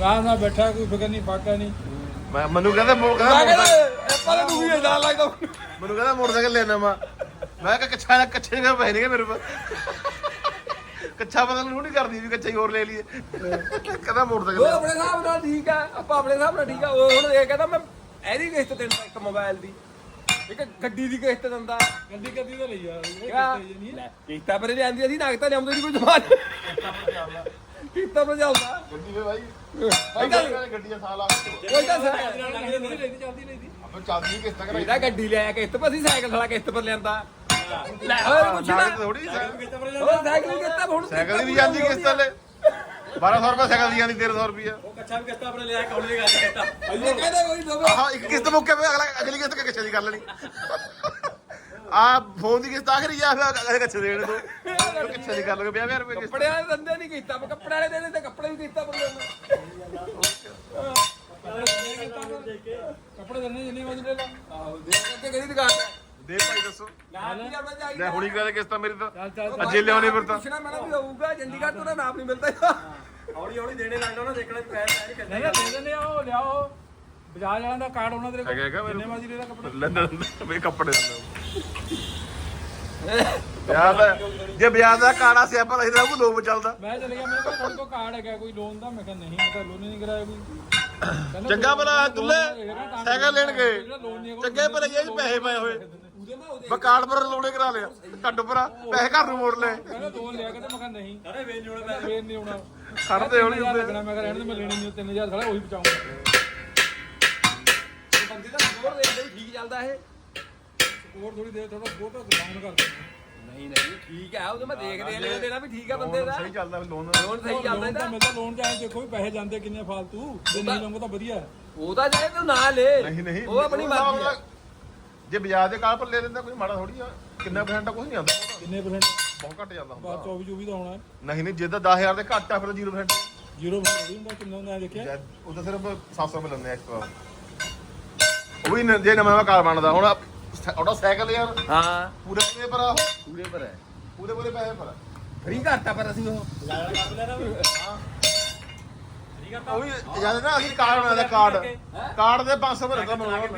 ਰਾਹ ਨਾਲ ਬੈਠਾ ਕੋਈ ਫਿਕਰ ਨਹੀਂ ਫਾਕਾ ਨਹੀਂ। ਮੈਂ ਮੈਨੂੰ ਕਹਿੰਦਾ ਮੋ- ਮੈਂ ਕਹਿੰਦਾ ਕਹਿੰਦਾ ਮੋਟਰ- ਇਹ ਪਰ ਤੂੰ ਵੀ ਇਦਾਂ ਲੱਗਦਾ ਮੈਨੂੰ ਕਹਿੰਦਾ ਮੋਟਰਸਾਈਕਲ ਲੈਣਾ ਮੈਂ ਮੈਂ ਕਿਹਾ ਕੱਛਾ ਨਾ ਕੱਛੇ ਦੇ ਪੈਸੇ ਨੇਗੇ ਮੇਰੇ ਕੋਲ। ਕੱਛਾ ਪਤਾ ਨੂੰ ਨਹੀਂ ਕਰਦੀ ਵੀ ਕੱਛਾ ਹੀ ਹੋਰ ਲੈ ਲਈਏ। ਕਹਿੰਦਾ ਉਹ ਮੋਟਰਸਾਈਕਲ ਆਪਣੇ ਹਿਸਾਬ ਨਾਲ ਠੀਕ ਆ ਆਪਾਂ ਆਪਣੇ ਹਿਸਾਬ ਨਾਲ ਠੀਕ ਆ। ਉਹ ਹੁਣ ਇਹ ਕਹਿੰਦਾ ਮੈਂ ਇਹਦੀ ਕਿਸ਼ਤ ਦਿੰਦਾ ਇੱਕ ਮੋਬਾਈਲ ਦੀ। ਇੱਕ ਗੱਡੀ ਦੀ ਕਿਸ਼ਤ ਦਿੰਦਾ। ਗੱਡੀ ਗੱਡੀ ਤਾਂ ਲਈ ਆ ਇਹ ਲੈ, ਕਿਸ਼ਤਾਂ ਪਰ ਲਿਆਂਦੀ ਅਸੀਂ ਨਗਤਾਂ ਲਿਆਉਂਦੇ ਨਹੀਂ ਕੋਈ ਸਮਾਨ। ਕਿਸ਼ਤਾਂ ਪਰ ਚੱਲਦਾ ਗੱਡੀ ਵੇ ਭਾਈ ਤਾਂ- ਗੱਡੀਆਂ ਸਾਲ ਆ ਕੋਈ ਤਾਂ ਸਾਈਕਲ। ਆਪਾਂ ਚੱਲਦੀ ਕਿਸ ਤਰ੍ਹਾਂ ਇਹਦਾ ਗੱਡੀ। ਲਿਆ ਕਿਸ਼ਤ ਪਰ ਅਸੀਂ ਸਾਈਕਲ ਸਾਲਾ ਕਿਸ਼ਤ ਪਰ ਲਿਆਂਦਾ? ਲੈ ਹੋਰ ਪੁੱਛਦਾ ਥੋੜੀ ਉਹ ਸਾਈਕਲ। ਦੀ ਕਿਸ਼ਤ ਹੁਣ ਸਾਈਕਲ ਦੀ ਵੀ ਜਾਂਦੀ ਕਿਸ ਤਰ੍ਹਾਂ 1200 ਰੁਪਏ ਸਾਈਕਲ ਦੀ ਜਾਂਦੀ 1300 ਰੁਪਏ। ਉਹ ਕੱਚਾ ਵੀ ਕਿਸ਼ਤਾ ਆਪਣੇ ਲਿਆ ਕੌਣ ਦੇ ਗੱਲ ਕੀਤਾ ਇਹ ਕਹਿੰਦਾ ਕੋਈ ਦਵੇ ਆਹ ਇੱਕ ਕਿਸ਼ਤ ਮੁੱਕੇ ਵੇ ਅਗਲਾ ਅਗਲੀ ਕਿਸ਼ਤ ਕਿਸ਼ਤ ਦੀ ਕਰ ਲੈਣੀ ਆ ਫੋਨ ਦੀ ਕਿਸ਼ਤ ਆਖਰੀ ਆ ਫਿਰ ਕੱਛੇ ਦੇਣ ਦੋ ਕਿੱਥੇ ਦੀ ਕਰ ਲੋਗੇ 50000 ਰੁਪਏ ਕਿਸ਼ਤ। ਕੱਪੜੇ ਵਾਲੇ ਦੰਦੇ ਨਹੀਂ ਕੀਤਾ ਪਰ ਕੱਪੜੇ ਵਾਲੇ ਦੇਣੇ ਤੇ ਕੱਪੜੇ ਵੀ ਕੀਤਾ ਬੰਦੇ ਕੱਪੜੇ ਦੰਨੇ ਜਿੰਨੇ ਵਜੇ ਲੈ ਲਾ। ਆਹੋ ਦੇਖ ਕੇ ਕਿਹਦੀ ਦੁਕਾਨ ਹੈ? ਦੇ ਭਾਈ ਦੱਸੋ। ਲੈ ਹੁਣੀ ਕਰੇ ਕਿਸ਼ਤਾਂ ਮੇਰੀ ਤਾਂ। ਅੱਜੇ ਲਿਆਉਣੇ ਫਿਰ ਤਾਂ। ਪੁੱਛਣਾ ਮੈਨਾਂ ਵੀ ਹੋਊਗਾ ਚੰਡੀਗੜ੍ਹ ਤੋਂ ਤਾਂ ਨਾਮ ਨਹੀਂ ਮਿਲਦਾ। ਹੌਲੀ ਹੌਲੀ ਦੇਣੇ ਲੱਗਦਾ ਉਹਨਾਂ ਦੇਖਣਾ ਪੈਰ ਪੈਰ ਨਾ ਦੇ ਦਿੰਦੇ ਆ ਉਹ ਲਿਆਓ। ਬਜਾਜ ਵਾਲਿਆਂ ਦਾ ਕਾਰਡ ਉਹਨਾਂ ਦੇ ਹੈਗਾ ਜਿੰਨੇ ਮੇਰੇ ਵਜੇ ਲੈ ਲਾ ਕੱਪੜੇ ਲੈਣਾ ਮੇਰੇ ਕੱਪੜੇ ਵਿਆਹ ਦਾ ਜੇ ਵਿਆਹ ਦਾ ਕਾੜਾ ਸਿਆਪਾ ਲੱਗਦਾ ਉਹ ਲੋਭ ਚੱਲਦਾ। ਮੈਂ ਚਲੇ ਗਿਆ ਮੇਰੇ ਕੋਲ ਤੁਹਾਡੇ ਕੋਲ ਕਾਰਡ ਹੈਗਾ ਕੋਈ ਲੋਨ ਦਾ? ਮੈਂ ਕਿਹਾ ਨਹੀਂ ਮੈਂ ਤਾਂ ਲੋਨ ਹੀ ਨਹੀਂ ਕਰਾਇਆ ਕੋਈ। ਕਹਿੰਦਾ ਚੰਗਾ ਭਲਾ ਦੁੱਲੇ ਸਾਈਕਲ ਲੈਣ ਗਏ। ਨਹੀਂ ਚੰਗੇ ਭਲੇ ਜੇ ਪੈਸੇ ਪਏ ਹੋਏ ਬਕਾਲ ਪਰ ਲੋਨੇ ਕਰਾ ਲਿਆ ਕੱਢ ਪਰਾ ਪੈਸੇ ਘਰ ਨੂੰ ਮੋੜ ਲੈ ਕਹਿੰਦਾ ਲੋਨ ਲਿਆ ਕੇ ਤੇ ਮੈਂ ਕਿਹਾ ਨਹੀਂ। ਸਾਰੇ ਵੇਚ ਜੋੜੇ ਮੈਂ ਫੇਰ ਨਹੀਂ ਆਉਣਾ ਖੜਦੇ ਹੌਲੀ ਤਿੰਨ ਹਜ਼ਾਰ ਹੁੰਦੇ ਮੈਂ ਕਿਹਾ ਰਹਿਣ ਦੇ ਮੈਂ ਲੈਣੀ ਨਹੀਂ 3000 ਸਾਲਾ ਉਹੀ ਬਚਾਉਂਗਾ ਬੰਦੇ ਦਾ ਦੇਖਦੇ ਵੀ ਠੀਕ ਚੱਲਦਾ ਇਹ। ਹੋਰ ਥੋੜੀ ਦੇਰ ਥੋੜਾ ਬਹੁਤ ਡਾਊਨ ਕਰ ਦਿੰਦਾ ਨਹੀਂ ਨਹੀਂ ਠੀਕ ਹੈ ਉਹਦੇ ਮੈਂ ਦੇਖਦੇ ਆ ਲੈਣ ਦੇਣਾ ਵੀ ਠੀਕ ਆ ਬੰਦੇ ਦਾ। ਸਹੀ ਚੱਲਦਾ ਲੋਨ ਲੋਨ ਸਹੀ ਚੱਲਦਾ ਤਾਂ ਇਹਦਾ ਮਿਲਦਾ ਲੋਨ ਚਾਹੇ ਦੇਖੋ ਵੀ ਪੈਸੇ ਜਾਂਦੇ ਕਿੰਨੇ ਫਾਲਤੂ ਜੇ ਨਹੀਂ ਲਵਾਂਗਾ ਤਾਂ ਵਧੀਆ। ਹੈ। ਉਹਦਾ ਜਾਏ ਤੂੰ ਨਾ ਲੈ ਨਹੀਂ ਨਹੀਂ ਉਹ ਆਪਣੀ ਮਰਜ਼ੀ ਹੈ ਜੇ ਬਾਜ਼ਾਰ ਦੇ ਕਾਲ ਪਰ ਲੈ ਲੈਂਦਾ ਕੋਈ ਮਾੜਾ ਥੋੜੀ ਆ ਕਿੰਨਾ ਪਰਸੈਂਟ ਕੁਝ ਨਹੀਂ ਆਉਂਦਾ। ਕਿੰਨੇ ਪਰਸੈਂਟ ਬਹੁਤ ਘੱਟ ਜਾਂਦਾ ਹੁੰਦਾ। ਬਾਅਦ 24 24 ਦਾ ਹੋਣਾ ਨਹੀਂ ਨਹੀਂ ਜੇ ਤਾਂ 10000 ਦੇ ਘੱਟ ਆ ਫਿਰ 0% ਜ਼ੀਰੋ ਪਰਸੈਂਟ ਹੁੰਦਾ ਕਿੰਨਾ ਹੁੰਦਾ ਦੇਖਿਆ। ਉਹ ਤਾਂ ਸਿਰਫ 700 ਰੁਪਏ ਲੈਂਦੇ ਐਕਸਟਰਾ ਉਹ ਵੀ ਨ- ਜੇ ਨਵਾਂ ਨਵਾਂ ਕਾਰ ਬਣਦਾ ਹੁਣ ਉਹਦਾ ਸਾਈਕਲ ਯਾਰ। ਹਾਂ। ਪੂਰੇ ਪੂਰੇ ਪਰ ਆ ਉਹ? ਪੂਰੇ ਪਰ ਹੈ ਪੂਰੇ ਪੂਰੇ ਪੈਸੇ ਪਰ ਆ। ਫਰੀ ਕਰਤਾ ਪਰ ਅਸੀਂ ਉਹ। ਉਹ ਵੀ ਜਦ ਨਾ ਅਸੀਂ ਕਾਰਡ ਬਣਾਉਂਦਾ ਕਾਰਡ ਕਾਰਡ ਦੇ 500 ਰੁਪਏ ਲੱਗਦਾ ਲਾ ਕੇ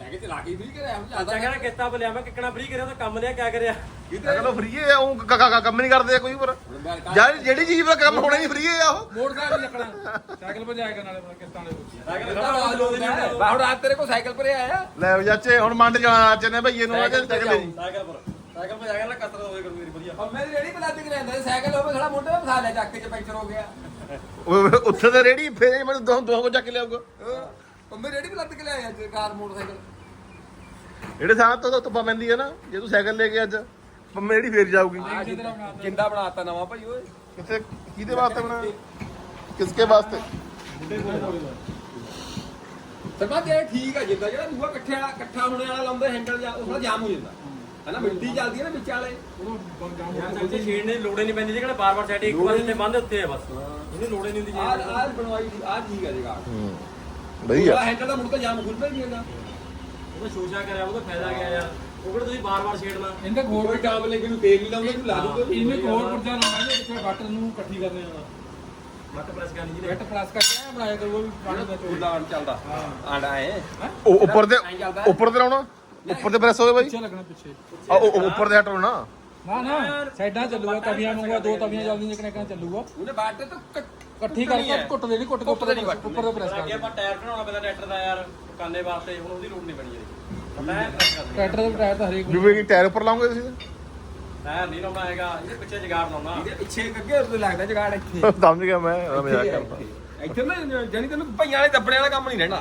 ਮੈਨੂੰ ਫ੍ਰੀ ਕਰਿਆ ਸਾਈਕਲ ਚਲਾ ਕੇ ਫਰੀ ਕਰਿਆ ਹੁਣ ਚਾਚਾ ਜਾਂਦਾ ਕਹਿੰਦਾ ਕਿੱਤਾ ਬਲਿਆ ਮੈਂ ਕਿੱਕਣਾ ਫ੍ਰੀ ਕਰਿਆ ਤਾਂ ਕੰਮ ਲਿਆ ਕਿਆ ਕਰਿਆ? ਕਹਿੰਦਾ ਫ੍ਰੀ ਹੈ ਉਹ ਕ- ਕ- ਕ- ਕੰਮ ਨਹੀਂ ਕਰਦੇ ਕੋਈ ਪਰ ਯਾਰ ਜਿਹੜੀ ਚੀਜ਼ ਦਾ ਕੰਮ ਹੋਣਾ ਹੀ ਫ੍ਰੀ ਹੈ ਆ ਉਹ ਮੋਟਰਸਾਈਕਲ ਚੱਕਣਾ ਸਾਈਕਲ ਪਰ ਜਾਇਆ ਕਰਨ ਵਾਲੇ ਬੰਦੇ ਕਿਸ਼ਤਾਂ ਵਾਲੇ ਕੋਲ। ਸਾਈਕਲ ਹੁਣ ਰਾਤ ਤੇਰੇ ਕੋਲ ਸਾਈਕਲ ਪਰ ਆਇਆ। ਲੈ ਵੀ ਚਾਚੇ ਹੁਣ ਮੰਡ ਜਾਣਾ ਚਾਚੇ ਨੇ ਭਈਏ ਨੂੰ ਆ ਕੇ ਸਾਈਕਲ ਤੇ ਸਾਈਕਲ ਲਈ। ਸਾਈਕਲ ਪਰ ਸਾਈਕਲ ਪਰ ਜਾ ਕੇ ਨਾ ਕਸਰਤ ਹੋਵੇ ਕਰੂ ਮੇਰੀ ਵਧੀਆ। ਪੰਮੇ ਦੀ ਰੇੜੀ ਬਲਾ ਕੇ ਲੈਂਦਾ ਸਾਈਕਲ ਹੋਵੇ ਸਾਲਾ ਮੋਢੇ ਤੇ ਫਸਾ ਲਿਆ ਚੱਕ ਕੇ ਚ ਪੈਂਚਰ ਹੋ ਗਿਆ। ਉਹ- ਉੱਥੇ ਤੇ ਰੇੜੀ ਫੇਰ ਮੈਨੂੰ ਦੋ ਦੋ ਕੋ ਚੱਕ ਲਿਆਊਗਾ। ਪੰਮੇ ਰੇੜੀ ਬਲਾ ਕੇ ਲਿਆਇਆ ਅੱਜ ਕਾਰ ਮੋਟਰਸਾਈਕਲ। ਜਿਹੜੇ ਥਾਂ ਤੋਂ ਧੁੱਪਾ ਪੈਂਦੀ ਹੈ ਨਾ ਜੇ ਤੂੰ ਸਾਈਕਲ ਲੈ ਕੇ ਅੱਜ ਪੰਮੇ ਜਿਹੜੀ ਫੇਰ ਜਾਊਗੀ। ਆ ਜਿੰਦਾ ਬਣਾਤਾ। ਨਵਾਂ ਭਾਈ ਓਏ। ਕਿੱਥੇ ਕਿਹਦੇ ਵਾਸਤੇ ਬਣਾ? ਕਿਸਕੇ ਵਾਸਤੇ? ਸਰਮਾ ਤੇ ਠੀਕ ਆ ਜਿੱਦਾਂ ਜਿਹੜਾ ਦੂਆ ਇਕੱਠੇ ਵਾਲਾ ਇਕੱਠਾ ਹੋਣੇ ਵਾਲਾ ਲਾਉਂਦੇ ਹੈਂਡਲ ਜਾਂ ਉਹ ਥੋੜਾ ਜਾਮ ਹੋ ਜਾਂਦਾ। ਹਨਾ ਮਿੱਟੀ ਚੱਲਦੀ ਹੈ ਨਾ ਵਿੱਚ ਵਾਲੇ। ਯਾਰ ਚਾਚੇ ਛੇੜ ਨੇ ਲੋੜੇ ਨਹੀਂ ਪੈਂਦੀ ਜਿਹੜਾ ਬਾਰ ਬਾਰ ਸੈਟ ਇੱਕ ਵਾਰ ਇੱਥੇ ਬੰਦ ਉੱਤੇ ਆ ਬਸ। ਇਹਨੂੰ ਲੋੜੇ ਨਹੀਂ ਹੁੰਦੀ ਆ ਜੇ ਆ ਬਣਵਾਈ ਆ ਠੀਕ ਆ ਜਗਾ ਵਧੀਆ ਹੈਂਡਲ ਦਾ ਮੁੜ ਕੇ ਜਾਮ ਖੁੱਲਦਾ ਹੀ ਨਹੀਂ ਹੁੰਦਾ ਉਹਦਾ ਸ਼ੋਸ਼ਾ ਕਰਿਆ ਉਹਦਾ ਫਾਇਦਾ ਗਿਆ ਯਾਰ। ਉਹ ਕਿਹੜਾ ਤੁਸੀਂ ਬਾਰ ਬਾਰ ਛੇੜਨਾ? ਇਹਦੇ ਹੋਰ ਕੋਲ ਵੀ ਟਾਪ ਲੈ ਕੇ ਨੂੰ ਤੇਲ ਨਹੀਂ ਲਾਉਂਦੇ ਤੂੰ ਲਾ ਦੂਗਾ ਇਹਨੇ ਕੋਲ ਪੁਰਜਾ ਲਾਉਣਾ ਇਹਦੇ ਪਿੱਛੇ ਬਟਨ ਨੂੰ ਇਕੱਠੀ ਕਰਨੇ ਆ। ਮੱਟ ਪ੍ਰੈਸ ਕਰਨੀ ਜਿਹਨੇ। ਬੈਟ ਪਲੱਸ ਕਰਕੇ ਐਂ ਬਣਾਇਆ ਕਰੋ ਉਹ ਵੀ ਪਾਣੀ ਦਾ ਚੋਲ। ਉਦਾਂ ਚੱਲਦਾ। ਆਂਡਾ ਹੈ? ਉਹ ਉੱਪਰ ਦੇ ਉੱਪਰ ਤੇ ਲਾਉਣਾ? ਉੱਪਰ ਤੇ ਪ੍ਰੈਸ ਹੋਵੇ ਬਾਈ? ਪਿੱਛੇ ਲੱਗਣਾ ਪਿੱਛੇ। ਆ ਉਹ ਉਹ ਉੱਪਰ ਦੇ ਹਟੋ ਨਾ ਨਾ ਸਾਈਡਾਂ ਚੱਲੂਗਾ ਤਵੀਆਂ ਮੰਗਵਾ ਦੋ ਤਵੀਆਂ ਚੱਲਦੀਆਂ ਇੱਕ ਨਾ ਚੱਲੂਗਾ। ਉਹਨੇ ਬਾਟੇ ਤੋਂ ਕੱਟ- ਇਕੱਠੀ ਕਰਕੇ ਘੁੱਟ ਦੇਣੀ ਘੁੱਟ ਕੇ ਉੱਪਰ ਦੇ ਉੱਪਰ ਦੇ ਪ੍ਰੈਸ ਅੱਗੇ ਕਰ ਆਪਾਂ ਟਾਇਰ ਬਣਾਉਣਾ ਪੈਂਦਾ ਟਰੈਕਟਰ ਦਾ ਯਾਰ ਕਾਨੇ ਵਾਸਤੇ ਹੁਣ ਉਹਦੀ ਲੋੜ ਨਹੀਂ ਪੈਣੀ ਇਹਦੀ। ਪ੍ਰੈਸ ਕਰਨੀ ਟਰੈਕਟਰ ਦੇ ਟਾਇਰ ਤਾਂ ਹਰੇਕ ਵੀ ਵੀ ਟਾਇਰ ਉੱਪਰ ਲਾਉਂਗੇ ਤੁਸੀਂ ਟਾਇਰ ਨਹੀਂ ਲਾਉਣਾ ਹੈਗਾ ਇਹਦੇ ਪਿੱਛੇ ਜਗਾੜ ਲਾਉਣਾ। ਇਹਦੇ ਪਿੱਛੇ ਅੱਗੇ ਉੱਤੇ ਲੱਗਦਾ ਜਗਾੜ ਇੱਥੇ। ਸਮਝ ਗਿਆ ਮੈਂ ਮਜ਼ਾਕ ਕਰਦਾ। ਇੱਥੇ ਨਾ ਜਾਨੀ ਤੈਨੂੰ ਭਈਆਂ ਵਾਲੇ ਦੱਬਣੇ ਵਾਲਾ ਕੰਮ ਨਹੀਂ ਰਹਿਣਾ।